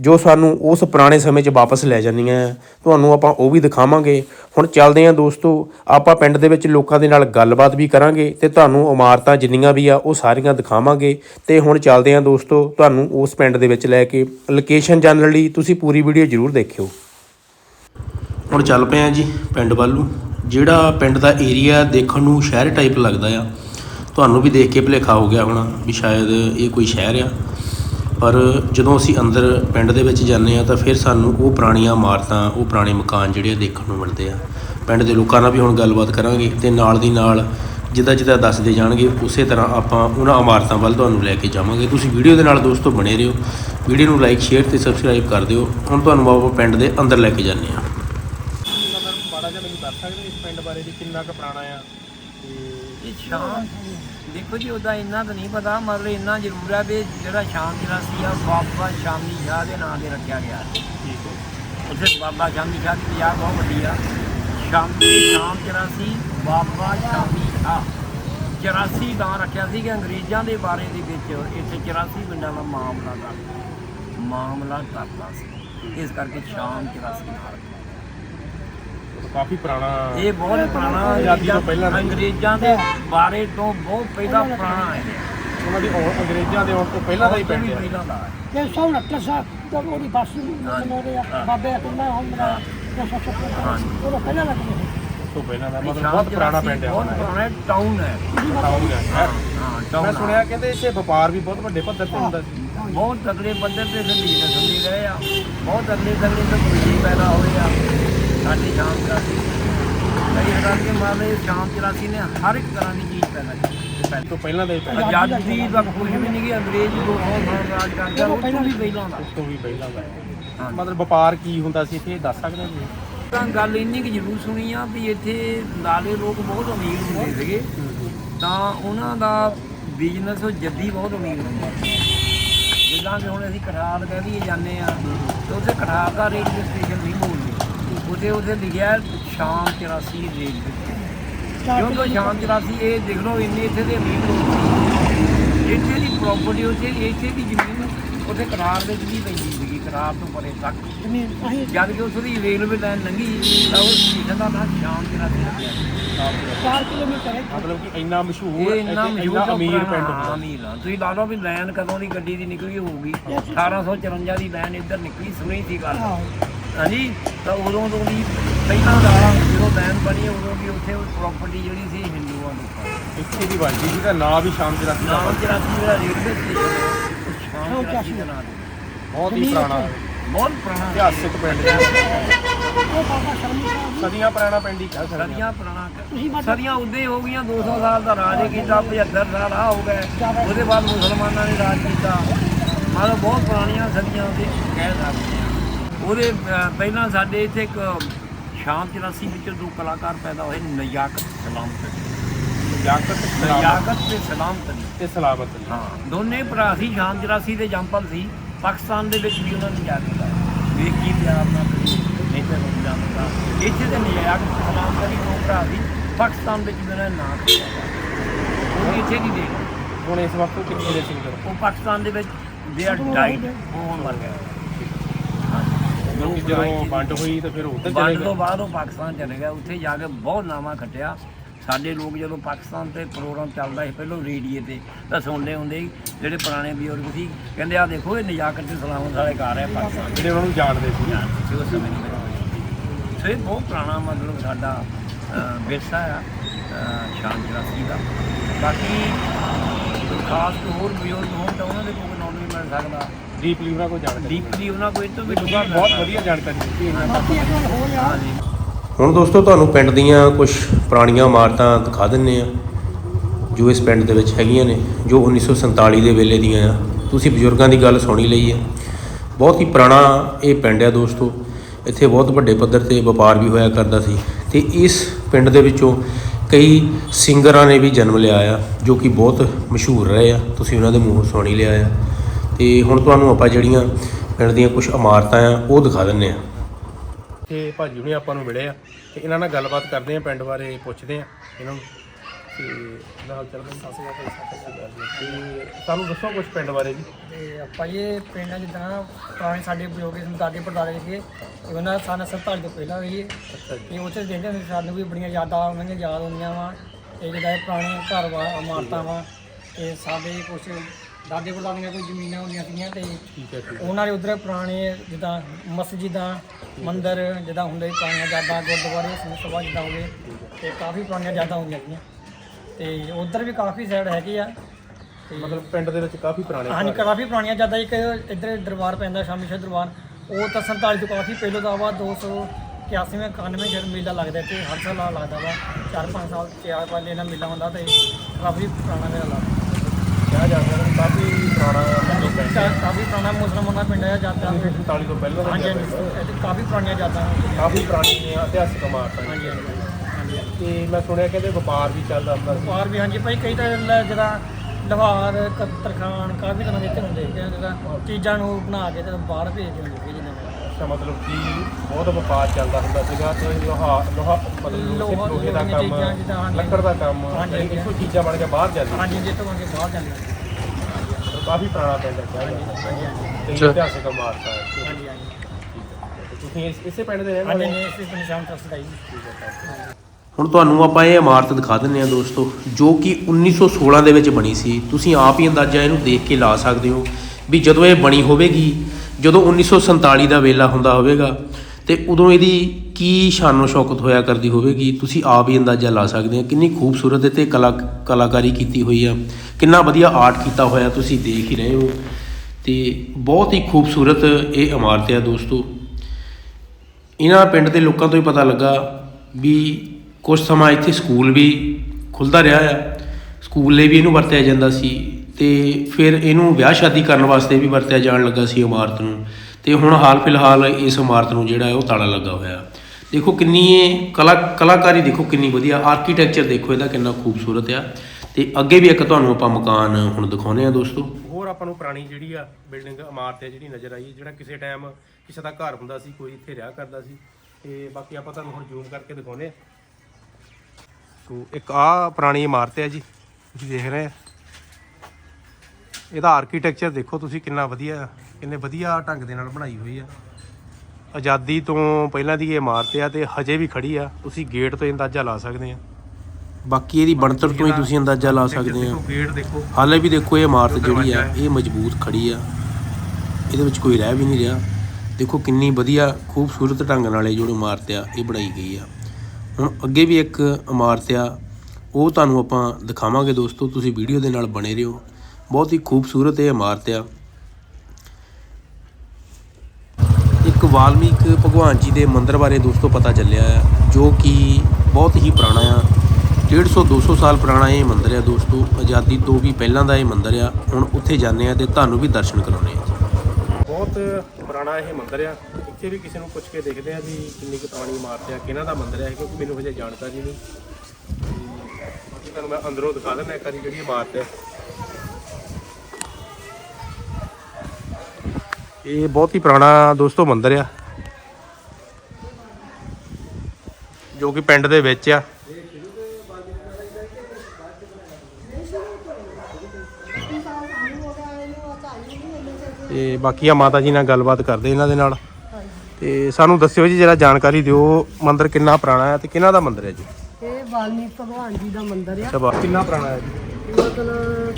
ਜੋ ਸਾਨੂੰ ਉਸ ਪੁਰਾਣੇ ਸਮੇਂ 'ਚ ਵਾਪਸ ਲੈ ਜਾਂਦੀਆਂ ਆ। ਤੁਹਾਨੂੰ ਆਪਾਂ ਉਹ ਵੀ ਦਿਖਾਵਾਂਗੇ। ਹੁਣ ਚੱਲਦੇ ਹਾਂ ਦੋਸਤੋ, ਆਪਾਂ ਪਿੰਡ ਦੇ ਵਿੱਚ ਲੋਕਾਂ ਦੇ ਨਾਲ ਗੱਲਬਾਤ ਵੀ ਕਰਾਂਗੇ ਤੇ ਤੁਹਾਨੂੰ ਇਮਾਰਤਾਂ ਜਿੰਨੀਆਂ ਵੀ ਆ, ਉਹ ਸਾਰੀਆਂ ਦਿਖਾਵਾਂਗੇ। ਤੇ ਹੁਣ ਚੱਲਦੇ ਹਾਂ ਦੋਸਤੋ, ਤੁਹਾਨੂੰ ਉਸ ਪਿੰਡ ਦੇ ਵਿੱਚ ਲੈ ਕੇ ਲੋਕੇਸ਼ਨ ਜਾਣਨ ਲਈ ਤੁਸੀਂ ਪੂਰੀ ਵੀਡੀਓ ਜ਼ਰੂਰ ਦੇਖਿਓ। ਹੁਣ ਚੱਲ ਪਏ ਆ ਜੀ ਪਿੰਡ ਵੱਲ ਨੂੰ। ਜਿਹੜਾ ਪਿੰਡ ਦਾ ਏਰੀਆ ਦੇਖਣ ਨੂੰ ਸ਼ਹਿਰ ਟਾਈਪ ਲੱਗਦਾ ਆ। ਤੁਹਾਨੂੰ ਵੀ ਦੇਖ ਕੇ ਭੁਲੇਖਾ ਹੋ ਗਿਆ ਹੋਣਾ ਵੀ ਸ਼ਾਇਦ ਇਹ ਕੋਈ ਸ਼ਹਿਰ ਆ। ਪਰ ਜਦੋਂ ਅਸੀਂ ਅੰਦਰ ਪਿੰਡ ਦੇ ਵਿੱਚ ਜਾਂਦੇ ਆ ਤਾਂ ਫਿਰ ਸਾਨੂੰ ਉਹ ਪੁਰਾਣੀਆਂ ਇਮਾਰਤਾਂ ਉਹ ਪੁਰਾਣੇ ਮਕਾਨ ਜਿਹੜੇ ਆ ਦੇਖਣ ਨੂੰ ਮਿਲਦੇ ਆ। ਪਿੰਡ ਦੇ ਲੋਕਾਂ ਨਾਲ ਵੀ ਹੁਣ ਗੱਲਬਾਤ ਕਰਾਂਗੇ ਤੇ ਨਾਲ ਦੀ ਨਾਲ ਜਿੱਦਾਂ ਜਿੱਦਾਂ ਦੱਸਦੇ ਜਾਣਗੇ ਉਸੇ ਤਰ੍ਹਾਂ ਆਪਾਂ ਉਹਨਾਂ ਇਮਾਰਤਾਂ ਵੱਲ ਤੁਹਾਨੂੰ ਲੈ ਕੇ ਜਾਵਾਂਗੇ। ਤੁਸੀਂ ਵੀਡੀਓ ਦੇ ਨਾਲ ਦੋਸਤੋ ਬਣੇ ਰਹੋ। ਵੀਡੀਓ ਨੂੰ ਲਾਈਕ ਸ਼ੇਅਰ ਤੇ ਸਬਸਕ੍ਰਾਈਬ ਕਰ ਦਿਓ। ਹੁਣ ਤੁਹਾਨੂੰ ਆਪਾਂ ਪਿੰਡ ਦੇ ਅੰਦਰ ਲੈ ਕੇ ਜਾਂਦੇ ਆ ਮਾੜਾ ਜਿਹਾ ਮੈਨੂੰ ਦੱਸ ਸਕਦੇ ਇਸ ਪਿੰਡ ਬਾਰੇ ਵੀ ਕਿੰਨਾ ਕੁ ਪੁਰਾਣਾ ਆ? ਤੇ ਸ਼ਾਮ ਦੇਖੋ ਜੀ ਉਹਦਾ ਇੰਨਾ ਤਾਂ ਨਹੀਂ ਪਤਾ ਮਤਲਬ ਇੰਨਾ ਜ਼ਰੂਰ ਹੈ ਵੀ ਜਿਹੜਾ ਸ਼ਾਮ ਜਿਹੜਾ ਸੀ ਆ ਬਾਬਾ ਸ਼ਾਮੀ ਸ਼ਾਹ ਦੇ ਨਾਂ ਤੇ ਰੱਖਿਆ ਗਿਆ। ਠੀਕ ਹੈ। ਉੱਥੇ ਬਾਬਾ ਸ਼ਾਮੀ ਸ਼ਾਹ ਦੀ ਬਾਜ਼ਾਰ ਬਹੁਤ ਵੱਡੀ ਆ। ਸ਼ਾਮੀ ਸ਼ਾਮ ਜਿਹੜਾ ਸੀ ਬਾਬਾ ਸ਼ਾਮੀ ਸ਼ਾਹ। 84 ਨਾਂ ਰੱਖਿਆ ਸੀ ਕਿ ਅੰਗਰੇਜ਼ਾਂ ਦੇ ਬਾਰੇ ਦੇ ਵਿੱਚ। ਇੱਥੇ 84 ਪਿੰਡਾਂ ਦਾ ਮਾਮਲਾ ਦਾ ਮਾਮਲਾ ਕਰਦਾ ਸੀ। ਇਸ ਕਰਕੇ ਸ਼ਾਮ 84 ਨਾਂ ਰੱਖਿਆ ਉਹ ਕਾਫੀ ਪੁਰਾਣਾ ਇਹ ਬਹੁਤ ਪੁਰਾਣਾ ਆਜ਼ਾਦੀ ਤੋਂ ਪਹਿਲਾਂ ਦਾ। ਅੰਗਰੇਜ਼ਾਂ ਦੇ ਬਾਰੇ ਤੋਂ ਬਹੁਤ ਪਹਿਲਾਂ ਪੁਰਾਣਾ ਹੈ ਉਹਨਾਂ ਦੀ ਆਉਣ- ਅੰਗਰੇਜ਼ਾਂ ਦੇ ਆਉਣ ਤੋਂ ਪਹਿਲਾਂ ਦਾ ਹੀ ਪਿੰਡ ਹੈ। ਪਹਿਲਾਂ ਦਾ ਹੈ। ਇਹ ਸੌ ਉਣੱਤਰ ਸਾਲ ਜਦ ਉਹਦੀ ਬੱਸ ਬਣਾਉਂਦੇ ਆ ਬਾਬੇ ਕਿੰਨਾ ਹੁਣ ਬਣਾ ਉਹ ਪਹਿਲਾਂ ਲੱਗਦੇ ਸੀ ਉਸ ਤੋਂ ਪਹਿਲਾਂ ਦਾ ਮਤਲਬ ਸ਼ਾਮ ਬਹੁਤ ਪੁਰਾਣਾ ਪਿੰਡ ਹੈ ਬਹੁਤ ਪੁਰਾਣਾ ਟਾਊਨ ਹੈ। ਟਾਊਨ ਹੈ ਹਾਂ। ਮੈਂ ਸੁਣਿਆ ਕਹਿੰਦੇ ਇੱਥੇ ਵਪਾਰ ਵੀ ਬਹੁਤ ਵੱਡੇ ਪੱਧਰ ਤੇ ਹੁੰਦਾ ਸੀ। ਬਹੁਤ ਤਗੜੇ ਪੱਧਰ ਤੇ ਫਿਰ ਬਿਜ਼ਨਸ ਹੁੰਦੇ ਰਹੇ ਆ। ਬਹੁਤ ਤਗੜੇ ਤਗੜੇ ਤੇ ਬਿਜਲੀ ਪੈਦਾ ਹੋਏ ਆ। ਸਾਡੇ ਸ਼ਾਮ ਚਰਾਸੀ ਕਈ ਕਰਕੇ ਮਾਰੇ ਸ਼ਾਮ ਚਰਾਸੀ ਨੇ ਹਰ ਇੱਕ ਤਰ੍ਹਾਂ ਦੀ ਚੀਜ਼ ਪੈਦਾ ਕੀਤੀ। ਤੋਂ ਪਹਿਲਾਂ ਦਾ ਹੀ ਪਿੰਡ ਆਜ਼ਾਦੀ ਦਾ ਕੁਝ ਵੀ ਨਹੀਂ ਕਿ ਅੰਗਰੇਜ਼ ਜੋ ਬਹੁਤ ਰਾਜ ਕਰਦੇ ਉਹ ਤੋਂ ਵੀ ਪਹਿਲਾਂ ਦਾ। ਉਸ ਤੋਂ ਵੀ ਪਹਿਲਾਂ ਦਾ। ਮਤਲਬ ਵਪਾਰ ਕੀ ਹੁੰਦਾ ਸੀ ਇੱਥੇ ਦੱਸ ਸਕਦੇ ਹੋ ਜੀ ਤਾਂ ਗੱਲ ਇੰਨੀ ਕਿ ਜ਼ਰੂਰ ਸੁਣੀ ਆ ਵੀ ਇੱਥੇ ਨਾਲੇ ਲੋਕ ਬਹੁਤ ਅਮੀਰ ਹੁੰਦੇ ਸੀਗੇ। ਤਾਂ ਉਹਨਾਂ ਦਾ ਬਿਜ਼ਨਸ ਜੱਦੀ ਬਹੁਤ ਅਮੀਰ ਹੁੰਦਾ ਸੀ। ਜਿੱਦਾਂ ਕਿ ਹੁਣ ਅਸੀਂ ਕਠਾਲ ਕਹਿ ਦਈਏ ਜਾਂਦੇ ਆ ਤੇ ਉੱਥੇ ਕਠਾਲ ਦਾ ਰੇਲਵੇ ਸਟੇਸ਼ਨ ਨਹੀਂ ਉਹਦੇ ਉੱਥੇ ਲਿਖਿਆ ਸ਼ਾਮ 84 ਰੇਲਵੇ ਸਟੇਸ਼ਨ ਕਿਉਂਕਿ ਸ਼ਾਮ 84 ਇਹ ਦੇਖ ਲਓ ਇੰਨੇ ਇੱਥੇ ਦੇ ਅਮੀਰ ਲੋਕ। ਇੱਥੇ ਦੀ ਪ੍ਰਾਪਰਟੀ ਉੱਥੇ ਇੱਥੇ ਦੀ ਜ਼ਮੀਨ ਉੱਥੇ ਕਰਾਰ ਵਿੱਚ ਵੀ ਪੈਂਦੀ ਸੀਗੀ ਕਰਾਰ ਤੋਂ ਪਰੇ ਤੱਕ। ਜਦ ਕਿ ਉਸ ਦੀ ਰੇਲਵੇ ਲਾਈਨ ਲੰਘੀ ਤਾਂ ਉਹ ਸਟੇਸ਼ਨ ਦਾ ਨਾਮ ਸ਼ਾਮ ਤੇਰਾ ਤੇ ਲੱਗਿਆ 4 ਕਿਲੋਮੀਟਰ ਹੈ। ਮਤਲਬ ਕਿ ਇੰਨਾ ਮਸ਼ਹੂਰ ਇੰਨਾ ਮਸ਼ਹੂਰ ਅਮੀਰ ਪਿੰਡ ਹਾਂ, ਹੁੰਦਾ ਅਮੀਰ ਆ ਤੁਸੀਂ ਲਾ ਲਓ ਵੀ ਲਾਈਨ ਕਦੋਂ ਦੀ ਗੱਡੀ ਦੀ ਨਿਕਲੀ ਹੋਊਗੀ। 1854 ਦੀ ਲਾਈਨ ਇੱਧਰ ਨਿਕਲੀ ਸੁਣੀ ਸੀ ਗੱਲ। ਹਾਂਜੀ ਤਾਂ ਉਦੋਂ ਤੋਂ ਵੀ ਪਹਿਲਾਂ ਦਾ ਜਦੋਂ ਲਾਈਨ ਬਣੀ ਉਦੋਂ ਵੀ ਉੱਥੇ ਪ੍ਰਾਪਰਟੀ ਜਿਹੜੀ ਸੀ ਹਿੰਦੂਆਂ ਦੀ ਇੱਥੇ ਦੀ ਵੱਜਦੀ ਸੀ ਦਾ ਨਾਂ ਵੀ ਸ਼ਾਮ ਚਰਾਸੀ ਦਾ ਨਾਮ ਜਿਹੜਾ ਸੀ ਜਿਹੜਾ ਰੇਲਵੇ ਸਟੇਸ਼ਨ ਸ਼ਾਮ ਚਰਾਸੀ ਦਾ ਨਾਮ ਬਹੁਤ ਹੀ ਪੁਰਾਣਾ। ਬਹੁਤ ਪੁਰਾਣਾ। ਇਤਿਹਾਸਿਕ ਪਿੰਡ ਹੈ ਉਹ ਬਾਬਾ ਸ਼ਾਮੀ ਸਾਹਿਬ ਸਦੀਆਂ ਪੁਰਾਣਾ ਪਿੰਡ ਹੀ ਕਹਿ ਸਕਦੇ ਹਾਂ ਸਦੀਆਂ ਪੁਰਾਣਾ। ਤੁਸੀਂ ਸਦੀਆਂ ਉਦੋਂ ਹੀ ਹੋ ਗਈਆਂ 200 ਸਾਲ ਦਾ ਰਾਜ ਕੀਤਾ 75 ਸਾਲ ਆ ਹੋ ਗਏ। ਉਹਦੇ ਬਾਅਦ ਮੁਸਲਮਾਨਾਂ ਨੇ ਰਾਜ ਕੀਤਾ। ਮਤਲਬ ਬਹੁਤ ਪੁਰਾਣੀਆਂ ਸਦੀਆਂ ਤੇ ਕਹਿ ਸਕਦੇ ਹਾਂ ਉਹਦੇ ਪਹਿਲਾਂ ਸਾਡੇ ਇੱਥੇ ਇੱਕ ਸ਼ਾਮ 84 ਵਿੱਚ ਦੋ ਕਲਾਕਾਰ ਪੈਦਾ ਹੋਏ ਨਜਾਕਤ ਸਲਾਮਤ। ਜਾਕਤ ਸਲਾਮਤ। ਨਜਾਕਤ ਤੇ ਸਲਾਮਤ ਤੇ ਸਲਾਮਤ। ਹਾਂ ਦੋਨੇ ਭਰਾ ਸੀ ਸ਼ਾਮ 84 ਦੇ ਜੰਪਲ ਸੀ। ਪਾਕਿਸਤਾਨ ਦੇ ਵਿੱਚ ਵੀ ਉਹਨਾਂ ਨੇ ਜਾ ਕੀਤਾ ਵੇਖ ਕੀ ਪਿਆਰ ਨਾਲ ਕਰੀ ਨਹੀਂ ਤੇ ਰੁਕ ਜਾਂਦਾ ਇੱਥੇ ਤੇ ਨਜਾਕਤ ਤੇ ਸਲਾਮਤ ਦੀ ਭਰਾ ਸੀ। ਪਾਕਿਸਤਾਨ ਵਿੱਚ ਵੀ ਉਹਨਾਂ ਨੇ ਨਾਂ ਕੀਤਾ ਉਹ ਇੱਥੇ ਨਹੀਂ ਦੇ ਹੁਣ ਇਸ ਵਕਤ ਕਿੱਥੇ ਦੇ ਸਿੰਗਰ ਉਹ ਪਾਕਿਸਤਾਨ ਦੇ ਵਿੱਚ ਦੇ ਆਰ ਡਾਈਡ ਉਹ ਮਰ ਗਏ ਕਿਉਂਕਿ ਜਦੋਂ ਵੰਡ ਹੋਈ ਤਾਂ ਫਿਰ ਉੱਧਰ ਚਲੇ ਵੰਡ ਤੋਂ ਗਏ। ਬਾਅਦ ਉਹ ਪਾਕਿਸਤਾਨ ਚਲੇ ਗਿਆ ਉੱਥੇ ਜਾ ਕੇ ਬਹੁਤ ਨਾਮਾ ਖੱਟਿਆ। ਸਾਡੇ ਲੋਕ ਜਦੋਂ ਪਾਕਿਸਤਾਨ ਤੇ ਪ੍ਰੋਗਰਾਮ ਚੱਲਦਾ ਸੀ ਪਹਿਲਾਂ ਰੇਡੀਓ ਤੇ ਤਾਂ ਸੁਣਦੇ ਹੁੰਦੇ ਸੀ ਜਿਹੜੇ ਪੁਰਾਣੇ ਬਜ਼ੁਰਗ ਸੀ ਕਹਿੰਦੇ ਆ ਦੇਖੋ ਇਹ ਨਜਾਕਤ ਤੇ ਸਲਾਮਤ ਵਾਲੇ ਘਰ ਹੈ ਪਾਕਿਸਤਾਨ ਜਿਹੜੇ ਉਹਨਾਂ ਨੂੰ ਜਾਣਦੇ ਸੀ। ਦੇ ਉਸ ਸਮੇਂ ਦੀ ਗੱਲ ਸੋ ਇਹ ਬਹੁਤ ਪੁਰਾਣਾ ਮਤਲਬ ਸਾਡਾ ਅਹ, ਵਿਰਸਾ ਆ ਅਹ, ਸ਼ਾਨ ਚਰਾਸੀ ਦਾ। ਬਾਕੀ ਖਾਸ ਤੋਂ ਹੋਰ ਬਜ਼ੁਰਗ ਹੋਣ ਤਾਂ ਉਹਨਾਂ ਦੇ ਕੋਲ ਨੌਲੇਜ ਮਿਲ ਸਕਦਾ। ਡੀਪਲੀ ਉਹਨਾਂ ਕੋਲ ਜਾਣਦੇ ਡੀਪਲੀ ਉਹਨਾਂ ਕੋਲ ਇਹ ਤੋਂ ਵੀ ਡੂੰਘਾ ਬਹੁਤ ਵਧੀਆ ਜਾਣਕਾਰੀ ਦਿੱਤੀ ਇਹਨਾਂ ਆ। ਹਾਂਜੀ। ਹੁਣ ਦੋਸਤੋ ਤੁਹਾਨੂੰ ਪਿੰਡ ਦੀਆਂ ਕੁਝ ਪੁਰਾਣੀਆਂ ਇਮਾਰਤਾਂ ਦਿਖਾ ਦਿੰਨੇ ਆ ਜੋ ਇਸ ਪਿੰਡ ਦੇ ਵਿੱਚ ਹੈਗੀਆਂ ਨੇ ਜੋ 1947 ਦੇ ਵੇਲੇ ਦੀਆਂ ਆ। ਤੁਸੀਂ ਬਜ਼ੁਰਗਾਂ ਦੀ ਗੱਲ ਸੁਣੀ ਲਈ ਹੈ ਬਹੁਤ ਹੀ ਪੁਰਾਣਾ ਇਹ ਪਿੰਡ ਆ ਦੋਸਤੋ। ਇੱਥੇ ਬਹੁਤ ਵੱਡੇ ਪੱਧਰ ਤੇ ਵਪਾਰ ਵੀ ਹੋਇਆ ਕਰਦਾ ਸੀ। ਤੇ ਇਸ ਪਿੰਡ ਦੇ ਵਿੱਚੋਂ ਕਈ ਸਿੰਗਰਾਂ ਨੇ ਵੀ ਜਨਮ ਲਿਆ ਆ ਜੋ ਕਿ ਬਹੁਤ ਮਸ਼ਹੂਰ ਰਹੇ ਆ। ਤੁਸੀਂ ਉਹਨਾਂ ਦੇ ਮੂੰਹੋਂ ਸੁਣੀ ਲਿਆ ਆ। ਤੇ ਹੁਣ ਤੁਹਾਨੂੰ ਆਪਾਂ ਜਿਹੜੀਆਂ ਪਿੰਡ ਦੀਆਂ ਕੁਝ ਇਮਾਰਤਾਂ ਆ ਉਹ ਦਿਖਾ ਦਿੰਨੇ ਆ। ਤੇ ਭਾਜੀ ਹੁਣੇ ਆਪਾਂ ਨੂੰ ਮਿਲੇ ਆ ਤੇ ਇਹਨਾਂ ਨਾਲ ਗੱਲਬਾਤ ਕਰਦੇ ਆ ਪਿੰਡ ਬਾਰੇ ਪੁੱਛਦੇ ਆ ਇਹਨਾਂ ਨੂੰ। ਤੇ ਨਾਲ ਚੱਲ ਬੰਦ ਤੇ ਸਾਨੂੰ ਦੱਸੋ ਕੁਝ ਪਿੰਡ ਬਾਰੇ ਜੀ। ਤੇ ਆਪਾਂ ਇਹ ਪਿੰਡ ਆ ਜਿੱਦਾਂ ਪੁਰਾਣੇ ਸਾਡੇ ਬਜ਼ੁਰਗ ਸੀ ਦਾਦੇ ਪੜਦਾਦੇ ਸੀਗੇ ਤੇ ਉਹਨਾਂ ਦਾ ਸਨ 47 ਤੋਂ ਪਹਿਲਾਂ ਵੀ ਇਹ ਉੱਥੇ ਦੇਖਦੇ ਹੁੰਦੇ ਸਾਨੂੰ ਵੀ ਬੜੀਆਂ ਯਾਦਾਂ ਉਹਨਾਂ ਦੀਆਂ ਯਾਦ ਹੁੰਦੀਆਂ ਵਾ। ਤੇ ਜਿਹੜਾ ਇਹ ਪੁਰਾਣੇ ਘਰ ਵਾ ਇਮਾਰਤਾਂ ਵਾ ਤੇ ਸਾਡੇ ਕੁਝ ਦਾਦੇ ਪੜਦਾਦੀਆਂ ਕੋਈ ਜ਼ਮੀਨਾਂ ਹੁੰਦੀਆਂ ਸੀਗੀਆਂ ਤੇ ਠੀਕ ਹੈ ਠੀਕ ਉਹਨਾਂ ਦੇ ਉਧਰ ਪੁਰਾਣੇ ਜਿੱਦਾਂ ਮਸਜਿਦਾਂ ਮੰਦਿਰ ਜਿੱਦਾਂ ਹੁੰਦੇ ਪੁਰਾਣੀਆਂ ਯਾਦਾਂ ਗੁਰਦੁਆਰੇ ਸਿੰਘ ਸਭਾ ਜਿੱਦਾਂ ਹੋ ਗਏ ਤੇ ਕਾਫੀ ਪੁਰਾਣੀਆਂ ਯਾਦਾਂ ਹੁੰਦੀਆਂ ਸੀਗੀਆਂ। ਤੇ ਉਧਰ ਵੀ ਕਾਫੀ ਸਾਈਡ ਹੈਗੀ ਆ ਤੇ ਮਤਲਬ ਪਿੰਡ ਦੇ ਵਿੱਚ ਕਾਫੀ ਪੁਰਾਣੇ ਹਾਂਜੀ। ਕਾਫੀ ਪੁਰਾਣੀਆਂ ਜ਼ਿਆਦਾ ਇੱਕ ਇੱਧਰ ਦਰਬਾਰ ਪੈਂਦਾ ਸ਼ਾਮੀ ਸ਼ਾਹ ਦਰਬਾਰ ਉਹ ਤਾਂ 47 ਤੋਂ ਕਾਫੀ ਪਹਿਲੋਂ ਦਾ ਵਾ 281 91 ਜਦ ਮੇਲਾ ਲੱਗਦਾ ਤੇ ਹਰ ਸਾਲ ਲੱਗਦਾ ਵਾ 4-5 ਸਾਲ ਚਾਰ ਪੰਜ ਇਹਨਾਂ ਮੇਲਾ ਹੁੰਦਾ ਤੇ ਕਾਫੀ ਪੁਰਾਣਾ ਮੇਲਾ ਲੱਗਦਾ। ਕਾਫੀ ਪੁਰਾਣਾ ਮਤਲਬ ਪਿੰਡ ਹੈ। ਕਾ- ਕਾਫੀ ਪੁਰਾਣਾ ਮੁਸਲਮਾਨਾਂ ਦਾ ਪਿੰਡ ਹੈ ਜ਼ਿਆਦਾ 47 ਤੋਂ ਪਹਿਲਾਂ ਦਾ ਹਾਂਜੀ ਪਿੰਡ ਹੈ। ਹਾਂਜੀ ਇਹ ਕਾਫੀ ਪੁਰਾਣੀਆਂ ਜ਼ਿਆਦਾ ਕਾਫੀ ਪੁਰਾਣੀ ਇਤਿਹਾਸਿਕ ਇਮਾਰਤਾਂ ਨੇ। ਹਾਂਜੀ ਹਾਂਜੀ। ਹਾਂਜੀ ਤੇ ਮੈਂ ਸੁਣਿਆ ਕਹਿੰਦੇ ਵਪਾਰ ਵੀ ਚੱਲਦਾ ਹੁੰਦਾ ਸੀ। ਵਪਾਰ ਵੀ ਹਾਂਜੀ। ਭਾਈ ਕਈ ਤਾਂ ਲ- ਜਿਹੜਾ ਲਵਾਰ ਤਰਖਾਨ ਕਾਫੀ ਤਰ੍ਹਾਂ ਦੇ ਇੱਥੇ ਹੁੰਦੇ ਸੀ ਜਿਹੜਾ ਚੀਜ਼ਾਂ ਨੂੰ ਬਣਾ ਕੇ ਤੇ ਬਾਹਰ ਸੀ ਜਿੰਨੇ ਅੱਛਾ ਮਤਲਬ ਕਿ ਬਹੁਤ ਵਪਾਰ ਚੱਲਦਾ ਹੁੰਦਾ ਸੀਗਾ ਤੇ ਲੋਹਾ ਲੋਹਾ ਮਤਲਬ ਲੋਹਾ- ਲੋਹੇ ਦਾ ਲੋਹੇ ਦੀਆਂ ਕੰਮ ਚੀਜ਼ਾਂ ਜਿੱਦਾਂ ਹਾਂਜੀ। ਲੱਕੜ ਦਾ ਕੰਮ ਹਾਂਜੀ, ਇੱਥੋਂ ਚੀਜ਼ਾਂ ਬਣ ਕੇ ਬਾਹਰ ਜਾਂਦੀਆਂ ਹਾਂਜੀ ਜਿੱਥੋਂ ਅੱਗੇ ਬਾਹਰ ਜਾਂਦੇ ਸੀ ਕਾਫੀ ਪੁਰਾਣਾ ਪਿੰਡ ਹੈ ਹਾਂਜੀ ਹਾਂਜੀ ਤੇ। ਇਤਿਹਾਸਕ ਇਮਾਰਤਾਂ ਹੈ। ਹਾਂਜੀ ਹਾਂਜੀ। ਤੇ ਤੁਸੀਂ ਇਸ- ਇਸੇ ਪਿੰਡ ਦੇ ਰਹਿਣ ਹਾਂਜੀ ਵਾਲੇ ਹੋ? ਹਾਂਜੀ ਇਸੇ ਨਿਸ਼ਾਨ ਟਰਸਟ ਦਾ ਜੀ। ਹੁਣ ਤੁਹਾਨੂੰ ਆਪਾਂ ਇਹ ਇਮਾਰਤ ਦਿਖਾ ਦਿੰਨੇ ਆ ਦੋਸਤੋ ਜੋ ਕਿ 1916 ਦੇ ਵਿੱਚ ਬਣੀ ਸੀ। ਤੁਸੀਂ ਆਪ ਹੀ ਅੰਦਾਜ਼ਾ ਇਹਨੂੰ ਦੇਖ ਕੇ ਲਾ ਸਕਦੇ ਹੋ ਵੀ ਜਦੋਂ ਇਹ ਬਣੀ ਹੋਵੇਗੀ ਜਦੋਂ 1947 ਦਾ ਵੇਲਾ ਹੁੰਦਾ ਹੋਵੇਗਾ ਤੇ ਉਦੋਂ ਇਹਦੀ ਕੀ ਸ਼ਾਨੋ ਸ਼ੌਕਤ ਹੋਇਆ ਕਰਦੀ ਹੋਵੇਗੀ? ਤੁਸੀਂ ਆਪ ਹੀ ਅੰਦਾਜ਼ਾ ਲਾ ਸਕਦੇ ਆ ਕਿੰਨੀ ਖੂਬਸੂਰਤ ਇਹ ਤੇ ਕਲਾ ਕਲਾਕਾਰੀ ਕੀਤੀ ਹੋਈ ਆ। ਕਿੰਨਾ ਵਧੀਆ ਆਰਟ ਕੀਤਾ ਹੋਇਆ ਤੁਸੀਂ ਦੇਖ ਹੀ ਰਹੇ ਹੋ। ਤੇ ਬਹੁਤ ਹੀ ਖੂਬਸੂਰਤ ਇਹ ਇਮਾਰਤ ਆ ਦੋਸਤੋ। ਇਹਨਾਂ ਪਿੰਡ ਦੇ ਲੋਕਾਂ ਤੋਂ ਹੀ ਪਤਾ ਲੱਗਾ ਵੀ ਕੁਝ ਸਮਾਂ ਇੱਥੇ ਸਕੂਲ ਵੀ ਖੁੱਲਦਾ ਰਿਹਾ ਆ। ਸਕੂਲ ਲਈ ਵੀ ਇਹਨੂੰ ਵਰਤਿਆ ਜਾਂਦਾ ਸੀ। ਤੇ ਫਿਰ ਇਹਨੂੰ ਵਿਆਹ ਸ਼ਾਦੀ ਕਰਨ ਵਾਸਤੇ ਵੀ ਵਰਤਿਆ ਜਾਣ ਲੱਗਾ ਸੀ ਇਮਾਰਤ ਨੂੰ। ਤੇ ਹੁਣ ਹਾਲ ਫਿਲਹਾਲ ਇਸ ਇਮਾਰਤ ਨੂੰ ਜਿਹੜਾ ਹੈ ਉਹ ਤਾਲਾ ਲੱਗਾ ਹੋਇਆ। ਦੇਖੋ ਕਿੰਨੀ ਇਹ ਕਲਾ ਕਲਾਕਾਰੀ ਦੇਖੋ ਕਿੰਨੀ ਵਧੀਆ ਆਰਕੀਟੈਕਚਰ ਦੇਖੋ ਇਹਦਾ ਕਿੰਨਾ ਖੂਬਸੂਰਤ ਆ। ਤੇ ਅੱਗੇ ਵੀ ਇੱਕ ਤੁਹਾਨੂੰ ਆਪਾਂ ਮਕਾਨ ਹੁਣ ਦਿਖਾਉਨੇ ਆ ਦੋਸਤੋ। ਹੋਰ ਆਪਾਂ ਨੂੰ ਪੁਰਾਣੀ ਜਿਹੜੀ ਆ ਬਿਲਡਿੰਗ ਇਮਾਰਤ ਹੈ ਜਿਹੜੀ ਨਜ਼ਰ ਆਈ ਜਿਹੜਾ ਕਿਸੇ ਟਾਈਮ ਕਿਸੇ ਦਾ ਘਰ ਹੁੰਦਾ ਸੀ, ਕੋਈ ਇੱਥੇ ਰਿਹਾ ਕਰਦਾ ਸੀ। ਤੇ ਬਾਕੀ ਆਪਾਂ ਤੁਹਾਨੂੰ ਹੁਣ ਜ਼ੂਮ ਕਰਕੇ ਦਿਖਾਉਨੇ ਆ ਸੋ ਇੱਕ ਆ ਪੁਰਾਣੀ ਇਮਾਰਤ ਹੈ ਜੀ, ਤੁਸੀਂ ਦੇਖ ਰਹੇ ਆ। ਇਹਦਾ ਆਰਕੀਟੈਕਚਰ ਦੇਖੋ ਤੁਸੀਂ ਕਿੰਨਾ ਵਧੀਆ, ਕਿੰਨੇ ਵਧੀਆ ਢੰਗ ਦੇ ਨਾਲ ਬਣਾਈ ਹੋਈ ਆ। ਆਜ਼ਾਦੀ ਤੋਂ ਪਹਿਲਾਂ ਦੀ ਇਹ ਇਮਾਰਤ ਆ ਤੇ ਹਜੇ ਵੀ ਖੜੀ ਆ। ਤੁਸੀਂ ਗੇਟ ਤੋਂ ਅੰਦਾਜ਼ਾ ਲਾ ਸਕਦੇ ਆ। ਬਾਕੀ ਇਹਦੀ ਬਣਤਰ ਤੋਂ ਹੀ ਤੁਸੀਂ ਅੰਦਾਜ਼ਾ ਲਾ ਸਕਦੇ ਆ। ਗੇਟ ਦੇਖੋ। ਹਾਲੇ ਵੀ ਦੇਖੋ ਇਹ ਇਮਾਰਤ ਜਿਹੜੀ ਆ ਇਹ ਮਜ਼ਬੂਤ ਖੜੀ ਆ। ਇਹਦੇ ਵਿੱਚ ਕੋਈ ਰਹਿ ਵੀ ਨਹੀਂ ਰਿਹਾ। ਦੇਖੋ ਕਿੰਨੀ ਵਧੀਆ ਖੂਬਸੂਰਤ ਢੰਗ ਨਾਲ ਇਹ ਜਿਹੜੀ ਇਮਾਰਤ ਆ ਇਹ ਬਣਾਈ ਗਈ ਆ। ਹੁਣ ਅੱਗੇ ਵੀ ਇੱਕ ਇਮਾਰਤ ਆ ਉਹ ਤੁਹਾਨੂੰ ਆਪਾਂ ਦਿਖਾਵਾਂਗੇ ਦੋਸਤੋ। ਤੁਸੀਂ ਵੀਡੀਓ ਦੇ ਨਾਲ ਬਣੇ ਰਹੋ। ਬਹੁਤ ਹੀ ਖੂਬਸੂਰਤ ਇਹ ਇਮਾਰਤ ਆ ਇੱਕ ਵਾਲਮੀਕ ਭਗਵਾਨ ਜੀ ਦੇ ਮੰਦਿਰ ਬਾਰੇ ਦੋਸਤੋ ਪਤਾ ਚੱਲਿਆ ਆ, ਜੋ ਕਿ ਬਹੁਤ ਹੀ ਪੁਰਾਣਾ ਆ। 150 200 ਸਾਲ ਪੁਰਾਣਾ ਇਹ ਮੰਦਿਰ ਆ ਦੋਸਤੋ। ਆਜ਼ਾਦੀ ਤੋਂ ਵੀ ਪਹਿਲਾਂ ਦਾ ਇਹ ਮੰਦਿਰ ਆ। ਹੁਣ ਉੱਥੇ ਜਾਂਦੇ ਆ ਤੇ ਤੁਹਾਨੂੰ ਵੀ ਦਰਸ਼ਨ ਕਰਾਉਣੇ ਆ। ਬਹੁਤ ਪੁਰਾਣਾ ਇਹ ਮੰਦਿਰ ਆ। ਇੱਥੇ ਵੀ ਕਿਸੇ ਨੂੰ ਪੁੱਛ ਕੇ ਦੇਖਦੇ ਆ ਵੀ ਕਿੰਨੀ ਕੁ ਪੁਰਾਣੀ ਇਮਾਰਤ ਆ, ਕਿਹਨਾਂ ਦਾ ਮੰਦਿਰ ਹੈ ਕਿਉਂਕਿ ਮੈਨੂੰ ਹਜੇ ਜਾਣਕਾਰੀ ਨਹੀਂ। ਤੁਹਾਨੂੰ ਮੈਂ ਅੰਦਰੋਂ ਦਿਖਾ ਦਿੰਦਾ ਇੱਕ ਵਾਰੀ ਜਿਹੜੀ ਇਮਾਰਤ ਹੈ ਇਹ ਬਹੁਤ ਹੀ ਪੁਰਾਣਾ ਦੋਸਤੋ ਮੰਦਿਰ ਆ। ਜੋ ਕਿ ਪਿੰਡ ਦੇ ਵਿੱਚ ਆ। ਤੇ ਬਾਕੀ ਆ ਮਾਤਾ ਜੀ ਨਾਲ ਗੱਲਬਾਤ ਕਰਦੇ ਇਹਨਾਂ ਦੇ ਨਾਲ। ਤੇ ਸਾਨੂੰ ਦੱਸਿਓ ਜੀ ਜਰਾ ਜਾਣਕਾਰੀ ਦਿਓ ਮੰਦਿਰ ਕਿੰਨਾ ਪੁਰਾਣਾ ਹੈ ਤੇ ਕਿਹਨਾਂ ਦਾ ਮੰਦਿਰ ਹੈ ਜੀ? ਇਹ ਵਾਲਮੀਕ ਭਗਵਾਨ ਜੀ ਦਾ ਮੰਦਿਰ ਆ। ਕਿੰਨਾ ਪੁਰਾਣਾ ਹੈ ਜੀ? ਮਤਲਬ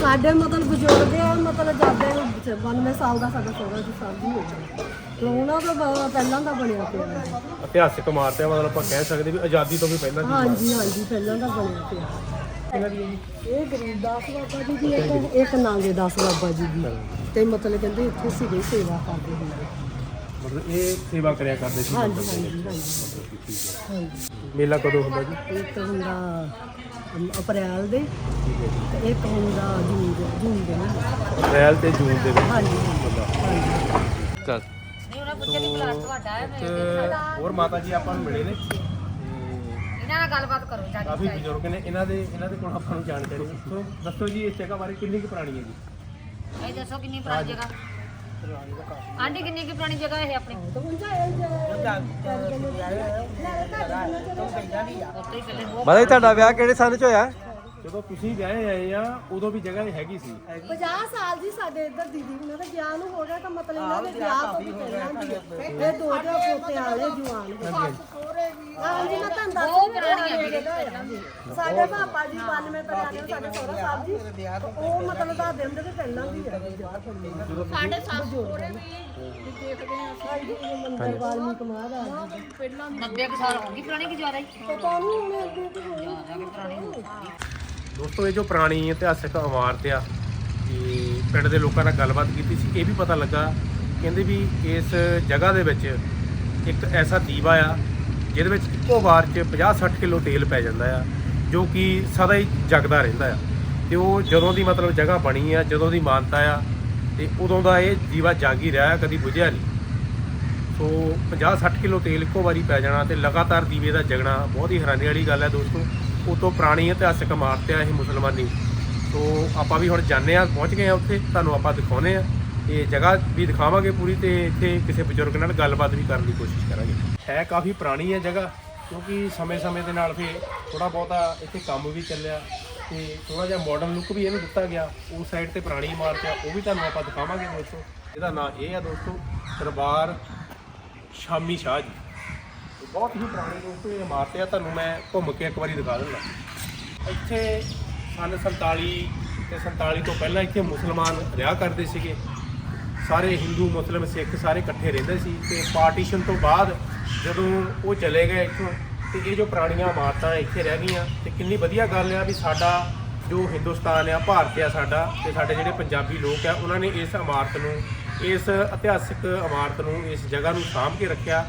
ਸਾਡੇ ਮਤਲਬ ਬਜ਼ੁਰਗ ਆ ਮਤਲਬ ਜਾਂਦੇ 92 ਸਾਲ ਦਾ ਸਾਡਾ ਸੋਹਰਾ ਜੀ ਸਾਹਿਬ ਜੀ ਹੋ ਗਿਆ ਤੇ ਉਹਨਾਂ ਤੋਂ ਬ- ਪਹਿਲਾਂ ਦਾ ਬਣਿਆ ਪਿਆ ਹੈ। ਇਤਿਹਾਸਿਕ ਇਮਾਰਤ ਹੈ ਮਤਲਬ ਆਪਾਂ ਕਹਿ ਸਕਦੇ ਵੀ ਆਜ਼ਾਦੀ ਤੋਂ ਵੀ ਪਹਿਲਾਂ ਦੀ ਹਾਂਜੀ ਹਾਂਜੀ ਪਹਿਲਾਂ ਦਾ ਬਣਿਆ ਪਿਆ। ਇਹਨਾਂ ਦੀ ਹੈ ਜੀ ਇਹ ਗਰੀਬਦਾਸ ਬਾਬਾ ਜੀ ਦੀ ਇੱਕ ਇੱਕ ਨਾਂਗੇ ਦਾਸ ਬਾਬਾ ਜੀ ਦੀ। ਤੇ ਮਤਲਬ ਕਹਿੰਦੇ ਇੱਥੇ ਸੀਗੇ ਸੇਵਾ ਕਰਦੇ ਹੁੰਦੇ। ਮਤਲਬ ਇਹ ਸੇਵਾ ਕਰਿਆ ਕਰਦੇ ਸੀ। ਹਾਂਜੀ ਹਾਂਜੀ ਹਾਂਜੀ। ਹਾਂਜੀ ਮੇਲਾ ਕਦੋਂ ਹੁੰਦਾ ਜੀ? ਇੱਕ ਹੁੰਦਾ ਅਮ, ਅਪ੍ਰੈਲ ਦੇ ਤੇ ਇੱਕ ਹੁੰਦਾ ਜੂਨ ਦੇ ਜੂਨ ਦੇ ਮਹੀਨੇ ਅਪ੍ਰੈਲ ਤੇ ਜੂਨ ਦੇ ਵਿੱਚ। ਹਾਂਜੀ ਹਾਂਜੀ। ਚੱਲ। ਨਹੀਂ ਉਹਨਾਂ ਪੁੱਛਿਆ ਕਿ ਪਲਾਟ ਤੁਹਾਡਾ ਹੈ ਮੈਂ ਇੱਕ ਹੋਰ ਮਾਤਾ ਜੀ ਆਪਾਂ ਨੂੰ ਮਿਲੇ ਨੇ। ਤੇ ਇਹਨਾਂ ਨਾਲ ਗੱਲਬਾਤ ਕਰੋ ਜਾ ਕਾਫੀ ਬਜ਼ੁਰਗ ਨੇ। ਇਹਨਾਂ ਦੇ ਇਹਨਾਂ ਦੇ ਕੋਲ ਆਪਾਂ ਨੂੰ ਜਾਣਕਾਰੀ। ਦੱਸੋ ਦੱਸੋ ਜੀ ਇਸ ਜਗ੍ਹਾ ਬਾਰੇ ਕਿੰਨੀ ਕੁ ਪੁਰਾਣੀ ਹੈ ਜੀ? ਇਹ ਦੱਸੋ ਕਿੰਨੀ ਪੁਰਾਣੀ ਜਗ੍ਹਾ? ਆਂਟੀ ਕਿੰਨੀ ਕੁ ਪੁਰਾਣੀ ਜਗ੍ਹਾ ਆਪਣੀ? ਹੀ ਬਹੁਤ ਬਾਈ ਤੁਹਾਡਾ ਵਿਆਹ ਕਿਹੜੇ ਸਾਲ ਚ ਹੋਇਆ? ਜਦੋਂ ਤੁਸੀਂ ਵਿਆਹੇ ਆਏ ਆ ਉਦੋਂ ਵੀ ਜਗ੍ਹਾ ਇਹ ਹੈਗੀ ਸੀ। 50 ਸਾਲ ਦੀ ਸਾਡੇ ਇੱਧਰ ਦੀਦੀ ਉਹਨਾਂ ਦਾ ਵਿਆਹ ਨੂੰ ਹੋ ਗਿਆ ਤਾਂ ਮਤਲਬ ਇਹਨਾਂ ਦੇ ਵਿਆਹ ਤੋਂ ਵੀ ਪਹਿਲਾਂ ਦੀ ਹੈ। ਇਹ ਦੋ ਜੋ ਪੋਤੇ ਵਾਲੇ ਜਵਾਨ ਹਾਂਜੀ। ਮੈਂ ਤੁਹਾਨੂੰ ਦੱਸ ਬਹੁਤ ਪੁਰਾਣੀਆਂ ਸਾਡੇ ਪਾਪਾ ਜੀ 92 ਤੋਂ ਕੇ ਸਾਡੇ ਸਹੁਰਾ ਸਾਹਿਬ ਜੀ ਉਹ ਮਤਲਬ ਦਾ ਦਿਨ ਦੇ ਪਹਿਲਾਂ ਦੀ ਹੈ। ਸਾਡੇ ਸੱਸ ਸੋਹਰੇ ਵੀ ਦੇਖਦੇ ਆ ਸਾਈਡ ਦੇ ਮੰਦਰ ਵਾਲਮੀਕ ਮਹਾਰਾਜ ਜੀ। ਪਹਿਲਾਂ 90 ਕੁ ਸਾਲ ਹੋ ਗਈ ਪੁਰਾਣੀ ਕਿ ਜ਼ਿਆਦਾ ਹੀ ਪਤਾ ਨਹੀਂ ਹੁਣ ਅੱਗੇ ਤੇ ਹੋਈ ਦੋਸਤੋ, ਇਹ ਜੋ ਪੁਰਾਣੀ ਇਤਿਹਾਸਕ ਇਮਾਰਤ ਆ ਇਹ ਪਿੰਡ ਦੇ ਲੋਕਾਂ ਨਾਲ ਗੱਲਬਾਤ ਕੀਤੀ ਸੀ, ਇਹ ਵੀ ਪਤਾ ਲੱਗਾ। ਕਹਿੰਦੇ ਵੀ ਇਸ ਜਗ੍ਹਾ ਦੇ ਵਿੱਚ ਇੱਕ ਐਸਾ ਦੀਵਾ ਆ ਜਿਹਦੇ ਵਿੱਚ ਇੱਕੋ ਵਾਰ 'ਚ 50-60 ਕਿਲੋ ਤੇਲ ਪੈ ਜਾਂਦਾ ਆ, ਜੋ ਕਿ ਸਦਾ ਹੀ ਜਗਦਾ ਰਹਿੰਦਾ ਆ। ਤੇ ਉਹ ਜਦੋਂ ਦੀ ਮਤਲਬ ਜਗ੍ਹਾ ਬਣੀ ਆ, ਜਦੋਂ ਦੀ ਮਾਨਤਾ ਆ, ਤੇ ਉਦੋਂ ਦਾ ਇਹ ਦੀਵਾ ਜਾਗ ਹੀ ਰਿਹਾ, ਕਦੀ ਬੁਝਿਆ ਨਹੀਂ। ਸੋ 50-60 ਕਿਲੋ ਤੇਲ ਇੱਕੋ ਵਾਰੀ ਪੈ ਜਾਣਾ ਤੇ ਲਗਾਤਾਰ ਦੀਵੇ ਦਾ ਜਗਣਾ ਬਹੁਤ ਹੀ ਹੈਰਾਨੀ ਵਾਲੀ ਗੱਲ ਹੈ ਦੋਸਤੋ। ਉਹ ਤੋਂ ਪੁਰਾਣੀ ਇਤਿਹਾਸਕ ਇਮਾਰਤ ਆ ਇਹ ਮੁਸਲਮਾਨੀ। ਸੋ ਆਪਾਂ ਵੀ ਹੁਣ ਜਾਣੇ ਆ ਪਹੁੰਚ ਗਏ ਆ ਉੱਥੇ, ਤੁਹਾਨੂੰ ਆਪਾਂ ਦਿਖਾਉਨੇ ਆ ਇਹ ਜਗ੍ਹਾ ਵੀ ਦਿਖਾਵਾਂਗੇ ਪੂਰੀ ਤੇ ਇੱਥੇ ਕਿਸੇ ਬਜ਼ੁਰਗ ਨਾਲ ਗੱਲਬਾਤ ਵੀ ਕਰਨ ਦੀ ਕੋਸ਼ਿਸ਼ ਕਰਾਂਗੇ। ਹੈ ਕਾਫੀ ਪੁਰਾਣੀ ਹੈ ਜਗ੍ਹਾ, ਕਿਉਂਕਿ ਸਮੇਂ-ਸਮੇਂ ਦੇ ਨਾਲ ਫਿਰ ਥੋੜਾ ਬਹੁਤਾ ਇੱਥੇ ਕੰਮ ਵੀ ਚੱਲਿਆ ਤੇ ਥੋੜਾ ਜਿਹਾ ਮਾਡਰਨ ਲੁੱਕ ਵੀ ਇਹਨੂੰ ਦਿੱਤਾ ਗਿਆ। ਉਸ ਸਾਈਡ ਤੇ ਪੁਰਾਣੀ ਇਮਾਰਤ ਆ, ਉਹ ਵੀ ਤੁਹਾਨੂੰ ਆਪਾਂ ਦਿਖਾਵਾਂਗੇ ਦੋਸਤੋ। ਇਹਦਾ ਨਾਮ ਇਹ ਆ ਦੋਸਤੋ, ਦਰਬਾਰ ਸ਼ਾਮੀ ਸ਼ਾਹ ਜੀ। ਬਹੁਤ ਹੀ ਪੁਰਾਣੀ ਦੋਸਤੋ ਇਹ ਇਮਾਰਤ ਆ, ਤੁਹਾਨੂੰ ਮੈਂ ਘੁੰਮ ਕੇ ਇੱਕ ਵਾਰੀ ਦਿਖਾ ਦਿੰਦਾ। ਇੱਥੇ ਸਨ 47 ਤੇ 47 ਤੋਂ ਪਹਿਲਾਂ ਇੱਥੇ ਮੁਸਲਮਾਨ ਰਿਹਾ ਕਰਦੇ ਸੀਗੇ। ਸਾਰੇ ਹਿੰਦੂ, ਮੁਸਲਿਮ, ਸਿੱਖ ਸਾਰੇ ਇਕੱਠੇ ਰਹਿੰਦੇ ਸੀ ਤੇ ਪਾਰਟੀਸ਼ਨ ਤੋਂ ਬਾਅਦ ਜਦੋਂ ਉਹ ਚਲੇ ਗਏ ਇੱਥੋਂ, ਤੇ ਇਹ ਜੋ ਪੁਰਾਣੀਆਂ ਇਮਾਰਤਾਂ ਇੱਥੇ ਰਹਿ ਗਈਆਂ, ਤੇ ਕਿੰਨੀ ਵਧੀਆ ਗੱਲ ਆ ਵੀ ਸਾਡਾ ਜੋ ਹਿੰਦੁਸਤਾਨ ਆ, ਭਾਰਤ ਆ ਸਾਡਾ ਤੇ ਸਾਡੇ ਜਿਹੜੇ ਪੰਜਾਬੀ ਲੋਕ ਆ, ਉਹਨਾਂ ਨੇ ਇਸ ਇਮਾਰਤ ਨੂੰ, ਇਸ ਇਤਿਹਾਸਿਕ ਇਮਾਰਤ ਨੂੰ, ਇਸ ਜਗ੍ਹਾ ਨੂੰ ਸਾਂਭ ਕੇ ਰੱਖਿਆ।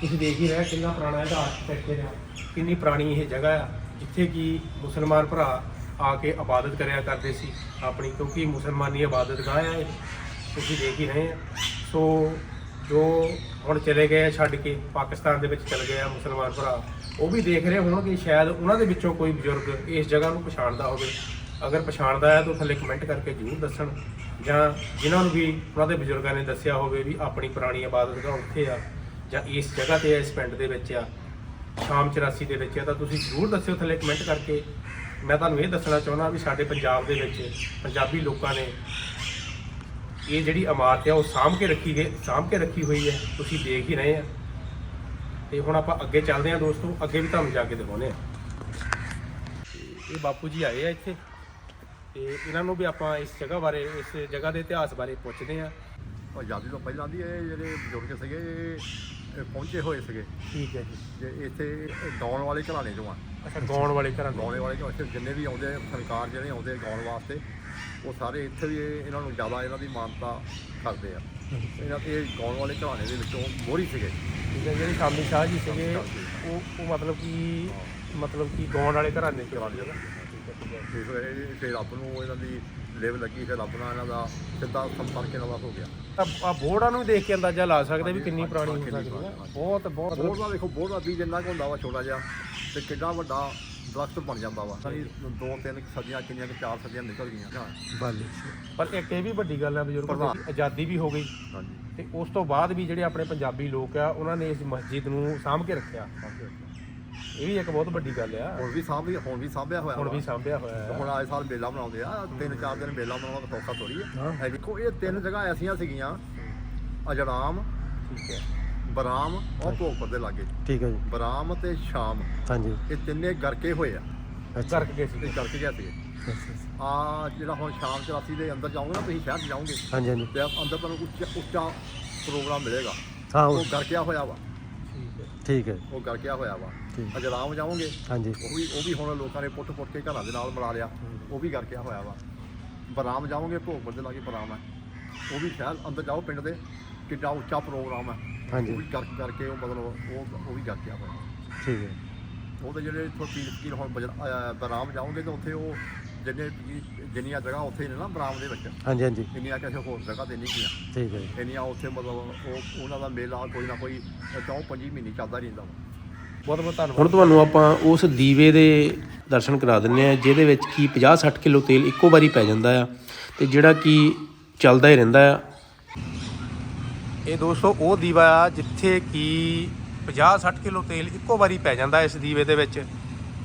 ਤੁਸੀਂ ਦੇਖ ਹੀ ਰਹੇ ਕਿੰਨਾ ਪੁਰਾਣਾ ਇਹਦਾ ਆਰਕੀਟੈਕਚਰ ਆ, ਕਿੰਨੀ ਪੁਰਾਣੀ ਇਹ ਜਗ੍ਹਾ ਆ, ਜਿੱਥੇ ਕਿ ਮੁਸਲਮਾਨ ਭਰਾ ਆ ਕੇ ਇਬਾਦਤ ਕਰਿਆ ਕਰਦੇ ਸੀ ਆਪਣੀ, ਕਿਉਂਕਿ ਮੁਸਲਮਾਨੀ ਇਬਾਦਤਗਾਹ ਆ ਇਹ, ਤੁਸੀਂ ਦੇਖ ਹੀ ਰਹੇ ਆ। ਸੋ ਜੋ ਹੁਣ ਚਲੇ ਗਏ ਛੱਡ ਕੇ, ਪਾਕਿਸਤਾਨ ਦੇ ਵਿੱਚ ਚਲੇ ਗਏ ਆ ਮੁਸਲਮਾਨ ਭਰਾ, ਉਹ ਵੀ ਦੇਖ ਰਹੇ ਹੋਣਗੇ ਸ਼ਾਇਦ ਉਹਨਾਂ ਦੇ ਵਿੱਚੋਂ ਕੋਈ ਬਜ਼ੁਰਗ ਇਸ ਜਗ੍ਹਾ ਨੂੰ ਪਛਾਣਦਾ ਹੋਵੇ। ਅਗਰ ਪਛਾਣਦਾ ਹੈ ਤਾਂ ਥੱਲੇ ਕਮੈਂਟ ਕਰਕੇ ਜ਼ਰੂਰ ਦੱਸਣ, ਜਾਂ ਜਿਨ੍ਹਾਂ ਨੂੰ ਵੀ ਉਹਨਾਂ ਦੇ ਬਜ਼ੁਰਗਾਂ ਨੇ ਦੱਸਿਆ ਹੋਵੇ ਵੀ ਆਪਣੀ ਪੁਰਾਣੀ ਇਬਾਦਤਗਾਹ ਉੱਥੇ ਆ। ਜਾਂ ਇਸ ਜਗ੍ਹਾ ਤੇ ਆ, ਇਸ ਪਿੰਡ ਦੇ ਵਿੱਚ ਆ, ਸ਼ਾਮ 84 ਦੇ ਵਿੱਚ ਆ, ਤਾਂ ਤੁਸੀਂ ਜ਼ਰੂਰ ਦੱਸਿਓ ਥੱਲੇ ਕਮੈਂਟ ਕਰਕੇ। ਮੈਂ ਤੁਹਾਨੂੰ ਇਹ ਦੱਸਣਾ ਚਾਹੁੰਦਾ ਵੀ ਸਾਡੇ ਪੰਜਾਬ ਦੇ ਵਿੱਚ ਪੰਜਾਬੀ ਲੋਕਾਂ ਨੇ ਇਹ ਜਿਹੜੀ ਇਮਾਰਤ ਆ, ਉਹ ਸਾਂਭ ਕੇ ਰੱਖੀ ਗਈ, ਸਾਂਭ ਕੇ ਰੱਖੀ ਹੋਈ ਹੈ। ਤੁਸੀਂ ਦੇਖ ਹੀ ਰਹੇ ਆ। ਤੇ ਹੁਣ ਆਪਾਂ ਅੱਗੇ ਚੱਲਦੇ ਆ ਦੋਸਤੋ, ਅੱਗੇ ਵੀ ਤੁਹਾਨੂੰ ਜਾ ਕੇ ਦਿਖਾਉਂਦੇ ਆ। ਤੇ ਇਹ ਬਾਪੂ ਜੀ ਆਏ ਆ ਇੱਥੇ। ਤੇ ਇਹਨਾਂ ਨੂੰ ਵੀ ਆਪਾਂ ਇਸ ਜਗ੍ਹਾ ਬਾਰੇ, ਇਸ ਜਗ੍ਹਾ ਦੇ ਇਤਿਹਾਸ ਬਾਰੇ ਪੁੱਛਦੇ ਆ। ਆਜ਼ਾਦੀ ਤੋਂ ਪਹਿਲਾਂ ਦੀ ਇਹ ਜਿਹੜੇ ਬਜ਼ੁਰਗ ਸੀਗੇ ਇਹ ਪਹੁੰਚੇ ਹੋਏ ਸੀਗੇ। ਠੀਕ ਹੈ ਜੀ। ਜੇ ਇੱਥੇ ਗਾਉਣ ਵਾਲੇ ਘਰਾਣੇ ਚੋਂ ਆ। ਅੱਛਾ ਗਾਉਣ ਵਾਲੇ ਘਰਾਂ ਗਾਉਣੇ ਵਾਲੇ ਘਰ ਇੱਥੇ ਜਿੰਨੇ ਵੀ ਆਉਂਦੇ ਆ, ਸਰਕਾਰ ਜਿਹੜੇ ਆਉਂਦੇ ਆ ਗਾਉਣ ਵਾਸਤੇ ਉਹ ਸਾਰੇ ਇੱਥੇ ਵੀ ਇਹ- ਇਹਨਾਂ ਨੂੰ ਜ਼ਿਆਦਾ ਇਹਨਾਂ ਦੀ ਮਾਨਤਾ ਕਰਦੇ ਆ। ਇਹਨਾਂ ਤੇ ਗਾਉਣ ਵਾਲੇ ਘਰਾਣੇ ਦੇ ਵਿੱਚੋਂ ਮੋਹਰੀ ਸੀਗੇ। ਠੀਕ ਹੈ ਜਿਹੜੇ ਸ਼ਾਮੀ ਸ਼ਾਹ ਜੀ ਸੀਗੇ ਉਹ ਉਹ ਮਤਲਬ ਕਿ ਮਤਲਬ ਕਿ ਗਾਉਣ ਵਾਲੇ ਘਰਾਂ ਦੇ ਚੋਂ ਆਉਂਦੇ ਆ ਤੇ ਫਿਰ ਇਹ- ਫਿਰ ਰੱਬ ਨੂੰ ਇਹਨਾਂ ਦੀ ਲਿਵ ਲੱਗੀ ਫਿਰ ਰੱਬ ਨਾਲ ਇਹਨਾਂ ਦਾ ਸਿੱਧਾ ਸੰਪਰਕ ਇਹਨਾਂ ਦਾ ਹੋ ਗਿਆ। ਤਾਂ ਆ ਬੋਰਡਾਂ ਨੂੰ ਦੇਖ ਕੇ ਅੰਦਾਜ਼ਾ ਲਾ ਸਕਦੇ ਵੀ ਕਿੰਨੀ ਪੁਰਾਣੀ ਹੋ ਸਕਦੀ ਹੈ। ਬਹੁਤ ਬਹੁਤ ਬੋਰ ਦਾ ਦੇਖੋ ਬੋਰ ਦਾ ਬੀਜ ਜਿੰਨਾ ਕੁ ਹੁੰਦਾ ਵਾ ਛੋਟਾ ਜਿਹਾ ਤੇ ਕਿੱਡਾ ਵੱਡਾ ਦਰਖਤ ਬਣ ਜਾਂਦਾ ਵਾ। ਸਾਰੀ ਦੋ ਤਿੰਨ ਸਦੀਆਂ ਕਿੰਨੀਆਂ ਕਿ ਚਾਰ ਸਦੀਆਂ ਨਿਕਲ ਗਈਆਂ। ਪਰ ਇੱਕ ਇਹ ਵੀ ਵੱਡੀ ਗੱਲ ਹੈ ਬਜ਼ੁਰਗੋ ਆਜ਼ਾਦੀ ਵੀ ਹੋ ਗਈ। ਹਾਂਜੀ। ਤੇ ਉਸ ਤੋਂ ਬਾਅਦ ਵੀ ਜਿਹੜੇ ਆਪਣੇ ਪੰਜਾਬੀ ਲੋਕ ਆ ਉਹਨਾਂ ਨੇ ਇਸ ਮਸਜਿਦ ਨੂੰ ਸਾਂਭ ਕੇ ਰੱਖਿਆ। ਇਹ ਵੀ ਇੱਕ ਬਹੁਤ ਵੱਡੀ ਗੱਲ ਆ। ਹੁਣ ਵੀ ਸਾਂਭੀ ਹੁਣ ਵੀ ਸਾਂਭਿਆ ਹੋਇਆ ਹੁਣ ਵਾ। ਸਾਂਭਿਆ ਹੋਇਆ ਹੁਣ ਆਏ ਸਾਲ ਮੇਲਾ ਬਣਾਉਂਦੇ ਆ ਤਿੰਨ ਚਾਰ ਦਿਨ ਮੇਲਾ ਬਣਾਉਣਾ ਤਾਂ ਸੌਖਾ ਥੋੜੀ ਹੈ। ਇਹ ਦੇਖੋ ਇਹ ਤਿੰਨ ਜਗ੍ਹਾ ਐਸੀਆਂ ਸੀਗੀਆਂ ਅਜੜਾਮ ਠੀਕ ਹੈ। ਬਰਾਮ ਔਰ ਭੋਗਪੁਰ ਦੇ ਲਾਗੇ। ਠੀਕ ਹੈ ਜੀ। ਬਰਾਮ ਤੇ ਸ਼ਾਮ। ਹਾਂਜੀ। ਇਹ ਤਿੰਨੇ ਗਰਕੇ ਹੋਏ ਆ। ਗਰਕ ਗਏ ਸੀ ਇਹ ਗਰਕੇ ਗਿਆ ਸੀਗੇ। ਆ ਜਿਹੜਾ ਹੁਣ ਸ਼ਾਮ 84 ਦੇ ਅੰਦਰ ਜਾਓਗੇ ਨਾ ਤੁਸੀਂ ਸ਼ਹਿਰ 'ਚ ਜਾਓਗੇ। ਹਾਂਜੀ ਹਾਂਜੀ। ਤੇ ਅੰਦਰ ਤੁਹਾਨੂੰ ਉੱਚਾ ਉੱਚਾ ਪ੍ਰੋਗਰਾਮ ਮਿਲੇਗਾ। ਹਾਂ ਉਹ ਉਹ ਗਰਕਿਆ ਹੋਇਆ ਵਾ। ਠੀਕ ਹੈ। ਉਹ ਗਰਕਿਆ ਹੋਇਆ ਵਾ। ਠੀਕ। ਅਜਰਾਮ ਜਾਓਗੇ ਹਾਂਜੀ। ਉਹ ਵੀ ਉਹ ਵੀ ਹੁਣ ਲੋਕਾਂ ਨੇ ਪੁੱਟ ਪੁੱਟ ਕੇ ਘਰਾਂ ਦੇ ਨਾਲ ਮਿਲਾ ਲਿਆ। ਉਹ ਵੀ ਗਰਕਿਆ ਹੋਇਆ ਵਾ। ਬਰਾਮ ਜਾਓਗੇ ਭੋਗਪੁਰ ਦੇ ਲਾਗੇ ਬਰਾਮ ਹੈ ਉਹ ਵੀ ਸ਼ਹਿਰ ਅੰਦਰ ਜਾਓ ਪਿੰਡ ਦੇ ਕਿੱਡਾ ਉੱਚਾ ਪ੍ਰੋਗਰਾਮ ਹੈ। ਹਾਂਜੀ। ਉਹ ਵੀ ਗਰਕ ਕਰਕੇ ਉਹ ਮਤਲਬ ਉਹ ਉਹ ਵੀ ਗਰਕਿਆ ਹੋਇਆ। ਠੀਕ ਹੈ। ਉਹ ਤੇ ਜਿਹੜੇ ਇੱਥੋਂ ਪੀਰ ਫਕੀਰ ਹੁਣ ਬਜਰ- ਅਹ ਬਰਾਮ ਜਾਓਗੇ ਤੇ ਉੱਥੇ ਉਹ ਜਿੰਨੇ ਜਿੰਨੀਆਂ ਜਗ੍ਹਾ ਉੱਥੇ ਨੇ ਨਾ ਬਰਾਮ ਦੇ ਵਿੱਚ ਹਾਂਜੀ ਹਾਂਜੀ। ਇੰਨੀਆਂ ਕਿਸੇ ਹੋਰ ਜਗ੍ਹਾ ਤੇ ਨਹੀਂ ਗਈਆਂ। ਠੀਕ ਹੈ ਜੀ। ਇੰਨੀਆਂ ਉੱਥੇ ਮਤਲਬ ਉਹ ਉਹਨਾਂ ਦਾ ਮੇਲਾ ਕੋਈ ਨਾ ਕੋਈ ਚੌਂ ਪੰਜੀ ਮਹੀਨੇ ਚੱਲਦਾ ਰਹਿੰਦਾ ਵਾ। ਬਹੁਤ ਬਹੁਤ ਧੰਨਵਾਦ। ਹੁਣ ਤੁਹਾਨੂੰ ਆਪਾਂ ਉਸ ਦੀਵੇ ਦੇ ਦਰਸ਼ਨ ਕਰਾ ਦਿੰਨੇ ਆ ਜਿਹਦੇ ਵਿੱਚ ਕੀ 50-60 ਕਿਲੋ ਤੇਲ ਇੱਕੋ ਵਾਰੀ ਪੈ ਜਾਂਦਾ ਆ ਤੇ ਜਿਹੜਾ ਕਿ ਚੱਲਦਾ ਹੀ ਰਹਿੰਦਾ ਆ। ਇਹ ਦੋਸਤੋ ਉਹ ਦੀਵਾ ਆ ਜਿੱਥੇ ਕਿ 50-60 ਕਿਲੋ ਤੇਲ ਇੱਕੋ ਵਾਰੀ ਪੈ ਜਾਂਦਾ ਇਸ ਦੀਵੇ ਦੇ ਵਿੱਚ।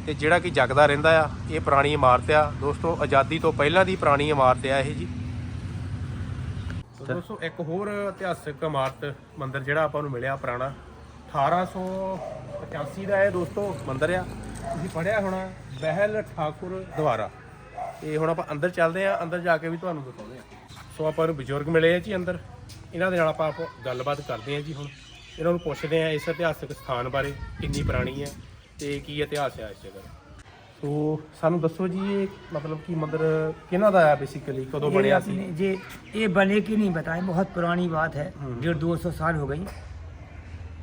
ਤੇ ਜਿਹੜਾ ਕਿ ਜਗਦਾ ਰਹਿੰਦਾ ਆ, ਇਹ ਪੁਰਾਣੀ ਇਮਾਰਤ ਆ। ਦੋਸਤੋ, ਆਜ਼ਾਦੀ ਤੋਂ ਪਹਿਲਾਂ ਦੀ ਪੁਰਾਣੀ ਇਮਾਰਤ ਆ ਇਹ ਜੀ। ਦੋਸਤੋ, ਇੱਕ ਹੋਰ ਇਤਿਹਾਸਕ ਇਮਾਰਤ, ਮੰਦਿਰ ਜਿਹੜਾ ਆਪਾਂ ਨੂੰ ਮਿਲਿਆ ਪੁਰਾਣਾ 1885 ਦਾ ਇਹ ਦੋਸਤੋ ਮੰਦਿਰ ਆ। ਤੁਸੀਂ ਪੜਿਆ ਹੋਣਾ, ਬਹਿਲ ਠਾਕੁਰ ਦੁਆਰਾ। ਇਹ ਹੁਣ ਆਪਾਂ ਅੰਦਰ ਚੱਲਦੇ ਆ, ਅੰਦਰ ਜਾ ਕੇ ਵੀ ਤੁਹਾਨੂੰ ਦਿਖਾਉਂਦੇ ਆ। ਸੋ ਆਪਾਂ ਨੂੰ ਬਜ਼ੁਰਗ ਮਿਲੇ ਆ ਜੀ ਅੰਦਰ। ਇਹਨਾਂ ਦੇ ਨਾਲ ਆਪਾਂ ਆਪ ਗੱਲਬਾਤ ਕਰਦੇ ਆ ਜੀ ਹੁਣ। ਇਹਨਾਂ ਨੂੰ ਪੁੱਛਦੇ ਆ ਇਸ ਇਤਿਹਾਸਕ ਸਥਾਨ ਬਾਰੇ, ਕਿੰਨੀ ਪੁਰਾਣੀ ਹੈ ਤੇ ਕੀ ਇਤਿਹਾਸ ਹੈ ਇਸ ਜਗ੍ਹਾ ਦਾ ਸੋ ਸਾਨੂੰ ਦੱਸੋ ਜੀ ਇਹ ਮਤਲਬ ਕਿ ਮੰਦਿਰ ਕਿਹਨਾਂ ਦਾ ਹੈ ਬੇਸਿਕਲੀ ਕਦੋਂ ये ਬਣਿਆ ਸੀ अपने ये ये बने की नहीं बताए बहुत पुरानी बात है डेढ़ दो सौ साल हो गई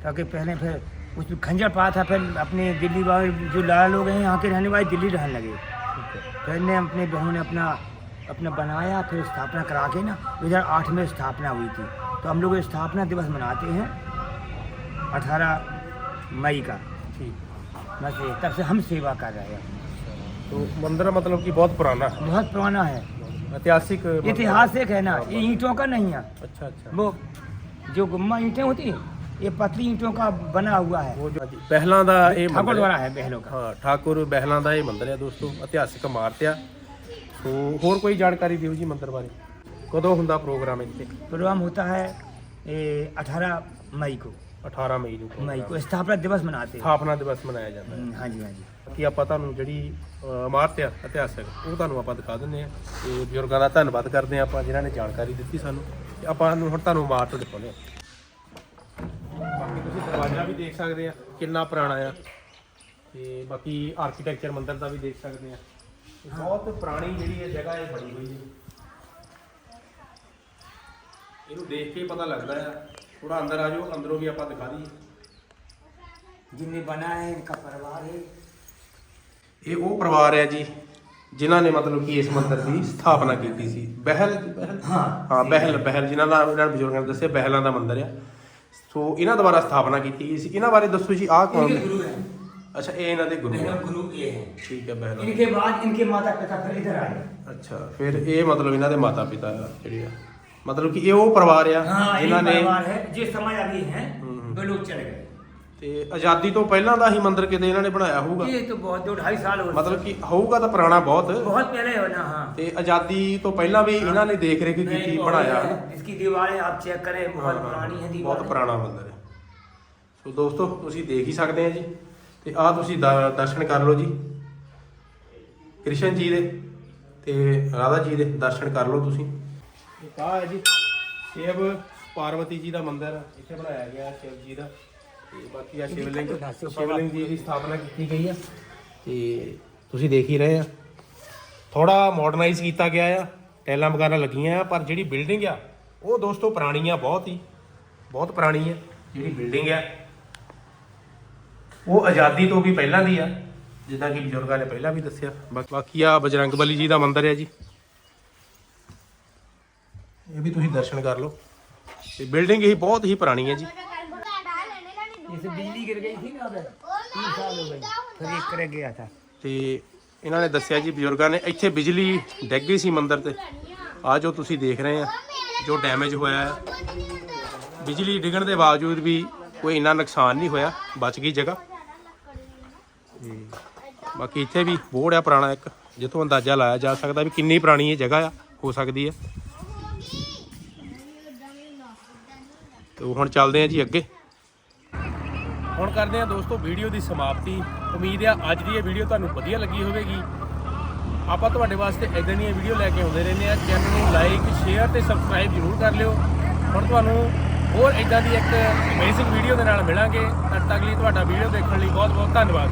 ताकि पहले फिर उसमें खंजर पा था फिर अपने दिल्ली वाले जो लाल लोग हैं यहाँ के रहने वाले दिल्ली रहने लगे फिर ने अपने बहनों ने अपना अपना बनाया फिर स्थापना करा के ना दो हज़ार आठ में स्थापना हुई थी तो हम लोग ये स्थापना दिवस मनाते हैं अठारह मई का ਠੀਕ बस एक तब से हम सेवा कर रहे हैं। तो मंदिर मतलब कि बहुत पुराना? है बहुत पुराना है। ऐतिहासिक ऐतिहासिक है ना ये ईंटों का नहीं है। अच्छा अच्छा। ਜੋ ਗੁੰਮਾ ਈਟਾਂ ਹੁੰਦੀ ਇਹ ਪਤਲੀ ਈਟਾਂ ਦਾ ਬਣਾ ਹੁਆ ਹੈ ਪਹਿਲਾਂ ਦਾ ਇਹ ਠਾਕੁਰ ਦੁਆਰਾ ਹੈ ਬਹਿਲੋ ਦਾ ਹਾਂ ਠਾਕੁਰ ਬਹਿਲਾਂ ਦਾ ਇਹ ਮੰਦਿਰ ਹੈ ਦੋਸਤੋ ਇਤਿਹਾਸਿਕ ਇਮਾਰਤ ਸੋ ਹੋਰ ਕੋਈ ਜਾਣਕਾਰੀ ਦਿਓ ਜੀ ਮੰਦਿਰ ਬਾਰੇ ਕਦੋਂ ਹੁੰਦਾ ਪ੍ਰੋਗਰਾਮ ਇੱਥੇ ਪ੍ਰੋਗਰਾਮ ਹੁੰਦਾ ਹੈ ਇਹ 18 ਮਈ ਨੂੰ 18 ਮਈ ਨੂੰ मई को स्थापना दिवस मनाते हैं ਸਥਾਪਨਾ ਦਿਵਸ ਮਨਾਇਆ ਜਾਂਦਾ ਹੈ हम्म, हाँ जी हाँ जी ਕਿ ਆਪਾਂ ਤੁਹਾਨੂੰ ਜਿਹੜੀ ਅ, ਇਮਾਰਤ ਆ ਇਤਿਹਾਸਕ ਉਹ ਤੁਹਾਨੂੰ ਆਪਾਂ ਦਿਖਾ ਦਿੰਦੇ ਆ ਤੇ ਬਜ਼ੁਰਗਾਂ ਦਾ ਧੰਨਵਾਦ ਕਰਦੇ ਆ ਆਪਾਂ ਜਿਨ੍ਹਾਂ ਨੇ ਜਾਣਕਾਰੀ ਦਿੱਤੀ ਸਾਨੂੰ ਤੇ ਆਪਾਂ ਨੂੰ ਹੁਣ ਤੁਹਾਨੂੰ ਇਮਾਰਤ ਦਿਖਾਉਂਦੇ ਆ ਬਾਕੀ ਤੁਸੀਂ ਦਰਵਾਜ਼ਾ ਵੀ ਦੇਖ ਸਕਦੇ ਆ ਕਿੰਨਾ ਪੁਰਾਣਾ ਆ ਤੇ ਬਾਕੀ ਆਰਕੀਟੈਕਚਰ ਮੰਦਿਰ ਦਾ ਵੀ ਦੇਖ ਸਕਦੇ ਆ ਤੇ ਬਹੁਤ ਪੁਰਾਣੀ ਜਿਹੜੀ ਇਹ ਜਗ੍ਹਾ ਇਹ ਬਣੀ ਹੋਈ ਹੈ ਇਹਨੂੰ ਦੇਖ ਕੇ ਹੀ ਪਤਾ ਲੱਗਦਾ ਆ ਥੋੜਾ ਅੰਦਰ ਆ ਜਾਓ ਅੰਦਰੋਂ ਵੀ ਆਪਾਂ ਦਿਖਾ ਦਈਏ जिनने बनाया है इनका परिवार है ਇਹ ਉਹ ਪਰਿਵਾਰ ਹੈ ਜੀ ਜਿਨ੍ਹਾਂ ਨੇ ਮਤਲਬ ਕਿ ਇਸ ਮੰਦਿਰ ਦੀ ਸਥਾਪਨਾ ਕੀਤੀ ਸੀ ਬਹਿਲ ਬਹਿਲ ਹਾਂ ਹਾਂ ਬਹਿਲ ਬਹਿਲ ਜਿਨ੍ਹਾਂ ਦਾ ਇਹਨਾਂ ਨੇ ਬਜ਼ੁਰਗਾਂ ਨੇ ਦੱਸਿਆ ਬਹਿਲਾਂ ਦਾ ਮੰਦਿਰ ਆ ਸੋ ਇਹਨਾਂ ਦੁਆਰਾ ਸਥਾਪਨਾ ਕੀਤੀ ਗਈ ਸੀ ਇਹਨਾਂ ਬਾਰੇ ਦੱਸੋ ਜੀ ਆਹ ਕੌਣ इनके ਨੇ गुरु हैं ਅੱਛਾ ਇਹ ਇਹਨਾਂ ਦੇ ਗੁਰੂ ਆ गुरु ये हैं ਠੀਕ ਹੈ ਬਹਿਲ इनके बाद इनके माता पिता फिर इधर आए ਅੱਛਾ ਫਿਰ ਇਹ ਮਤਲਬ ਇਹਨਾਂ ਦੇ ਮਾਤਾ ਪਿਤਾ ਆ ਜਿਹੜੇ ਆ ਮਤਲਬ ਕਿ ਇਹ ਉਹ ਪਰਿਵਾਰ ਆ हाँ ਜਿਨ੍ਹਾਂ इनके ਨੇ परिवार है जिस समय अभी हैं हम्म। वे लोग चले गए ਤੇ ਆਜ਼ਾਦੀ ਤੋਂ ਪਹਿਲਾਂ ਦਾ ਹੀ ਮੰਦਿਰ ਕਿਤੇ ਇਹਨਾਂ ਨੇ ਬਣਾਇਆ ਹੋਊਗਾ ये तो बहुत दो ढाई साल हो ਮਤਲਬ ਕਿ ਹੋਊਗਾ ਤਾਂ ਪੁਰਾਣਾ ਬਹੁਤ बहुत पहले हो ना हाँ ਤੇ ਆਜ਼ਾਦੀ ਤੋਂ ਪਹਿਲਾਂ ਵੀ ਇਹਨਾਂ ਨੇ ਦੇਖ ਰੇਖ ਕੀਤੀ नहीं, ਬਣਾਇਆ है। इसकी दीवारें आप चेक करें बहुत ਹਾਂ, पुरानी है ਬਹੁਤ दीवार ਪੁਰਾਣਾ ਮੰਦਿਰ ਹੈ ਸੋ ਦੋਸਤੋ ਤੁਸੀਂ ਦੇਖ ਹੀ ਸਕਦੇ ਆ ਜੀ ਤੇ ਆਹ ਤੁਸੀਂ ਦ- ਦਰਸ਼ਨ ਕਰ ਲਓ ਜੀ ਕ੍ਰਿਸ਼ਨ ਜੀ ਦੇ ਤੇ ਰਾਧਾ ਜੀ ਦੇ ਦਰਸ਼ਨ ਕਰ ਲਓ ਤੁਸੀਂ ਇੱਕ ਆਹ ਹੈ ਜੀ, ਸ਼ਿਵ ਪਾਰਵਤੀ ਜੀ ਦਾ ਮੰਦਿਰ, ਇੱਥੇ ਬਣਾਇਆ ਗਿਆ ਸ਼ਿਵ ਜੀ ਦਾ। ਤੇ ਬਾਕੀ ਆ ਸ਼ਿਵਲਿੰਗ ਸ਼ਿਵਲਿੰਗ ਦੀ ਇਹਦੀ ਸਥਾਪਨਾ ਕੀਤੀ ਗਈ ਆ। ਤੇ ਤੁਸੀਂ ਦੇਖ ਹੀ ਰਹੇ ਆ। ਥੋੜਾ ਮਾਡਰਨਾਈਜ਼ ਕੀਤਾ ਗਿਆ ਆ ਟੈਲਾਂ ਵਗੈਰਾ ਲੱਗੀਆਂ ਆ, ਪਰ ਜਿਹੜੀ ਬਿਲਡਿੰਗ ਆ, ਉਹ ਦੋਸਤੋ ਪੁਰਾਣੀ ਆ ਬਹੁਤ ਹੀ, ਬਹੁਤ ਪੁਰਾਣੀ ਆ। ਜਿਹੜੀ ਬਿਲਡਿੰਗ ਆ, ਉਹ ਆਜ਼ਾਦੀ ਤੋਂ ਵੀ ਪਹਿਲਾਂ ਦੀ ਆ, ਜਿੱਦਾਂ ਕਿ ਬਜ਼ੁਰਗਾਂ ਨੇ ਪਹਿਲਾਂ ਵੀ ਦੱਸਿਆ। ਬਾ- ਬਾਕੀ ਆ ਬਜਰੰਗਬਲੀ ਜੀ ਦਾ ਮੰਦਿਰ ਹੈ ਜੀ। ਇਹ ਵੀ ਤੁਸੀਂ ਦਰਸ਼ਨ ਕਰ ਲਓ ਤੇ ਬਿਲਡਿੰਗ ਇਹ ਬਹੁਤ ਹੀ ਪੁਰਾਣੀ ਹੈ ਜੀ जैसे बिजली गिर गई थी ना उधर तीन साल हो गए फिर एक करे गया था ਤੇ ਇਹਨਾਂ ਨੇ ਦੱਸਿਆ ਜੀ ਬਜ਼ੁਰਗਾਂ ਨੇ ਇੱਥੇ ਬਿਜਲੀ ਡਿੱਗ ਗਈ ਸੀ ਮੰਦਿਰ ਤੇ ਆ ਜੋ ਤੁਸੀਂ ਦੇਖ ਰਹੇ ਆ ਜੋ ਡੈਮੇਜ ਹੋਇਆ ਹੈ ਬਿਜਲੀ ਡਿੱਗਣ ਦੇ ਬਾਵਜੂਦ ਵੀ ਕੋਈ ਇੰਨਾ ਨੁਕਸਾਨ ਨਹੀਂ ਹੋਇਆ ਬਚ ਗਈ ਜਗ੍ਹਾ ਤੇ ਬਾਕੀ ਇੱਥੇ ਵੀ ਬੋਰਡ ਆ ਪੁਰਾਣਾ ਇੱਕ ਜਿੱਥੋਂ ਅੰਦਾਜ਼ਾ ਲਾਇਆ ਜਾ ਸਕਦਾ ਵੀ ਕਿੰਨੀ ਪੁਰਾਣੀ ਇਹ ਜਗ੍ਹਾ ਆ ਹੋ ਸਕਦੀ ਹੈ ਤੇ ਹੁਣ ਚੱਲਦੇ ਆ ਜੀ ਅੱਗੇ। ਹੁਣ ਕਰਦੇ ਆ ਦੋਸਤੋ ਵੀਡੀਓ ਦੀ ਸਮਾਪਤੀ। ਉਮੀਦ ਆ ਅੱਜ ਦੀ ਇਹ ਵੀਡੀਓ ਤੁਹਾਨੂੰ ਵਧੀਆ ਲੱਗੀ ਹੋਵੇਗੀ। ਆਪਾਂ ਤੁਹਾਡੇ ਵਾਸਤੇ ਇਦਾਂ ਦੀਆਂ ਵੀਡੀਓ ਲੈ ਕੇ ਆਉਂਦੇ ਰਹਿੰਦੇ ਆ ਚੈਨਲ ਨੂੰ ਲਾਈਕ ਸ਼ੇਅਰ ਤੇ ਸਬਸਕ੍ਰਾਈਬ ਜ਼ਰੂਰ ਕਰ ਲਿਓ। ਹੁਣ ਤੁਹਾਨੂੰ ਹੋਰ ਇਦਾਂ ਦੀ ਇੱਕ ਅਮੇਜ਼ਿੰਗ ਵੀਡੀਓ ਦੇ ਨਾਲ ਮਿਲਾਂਗੇ। ਤਦ ਤੱਕ ਲਈ ਤੁਹਾਡਾ ਵੀਡੀਓ ਦੇਖਣ ਲਈ ਬਹੁਤ ਬਹੁਤ ਧੰਨਵਾਦ।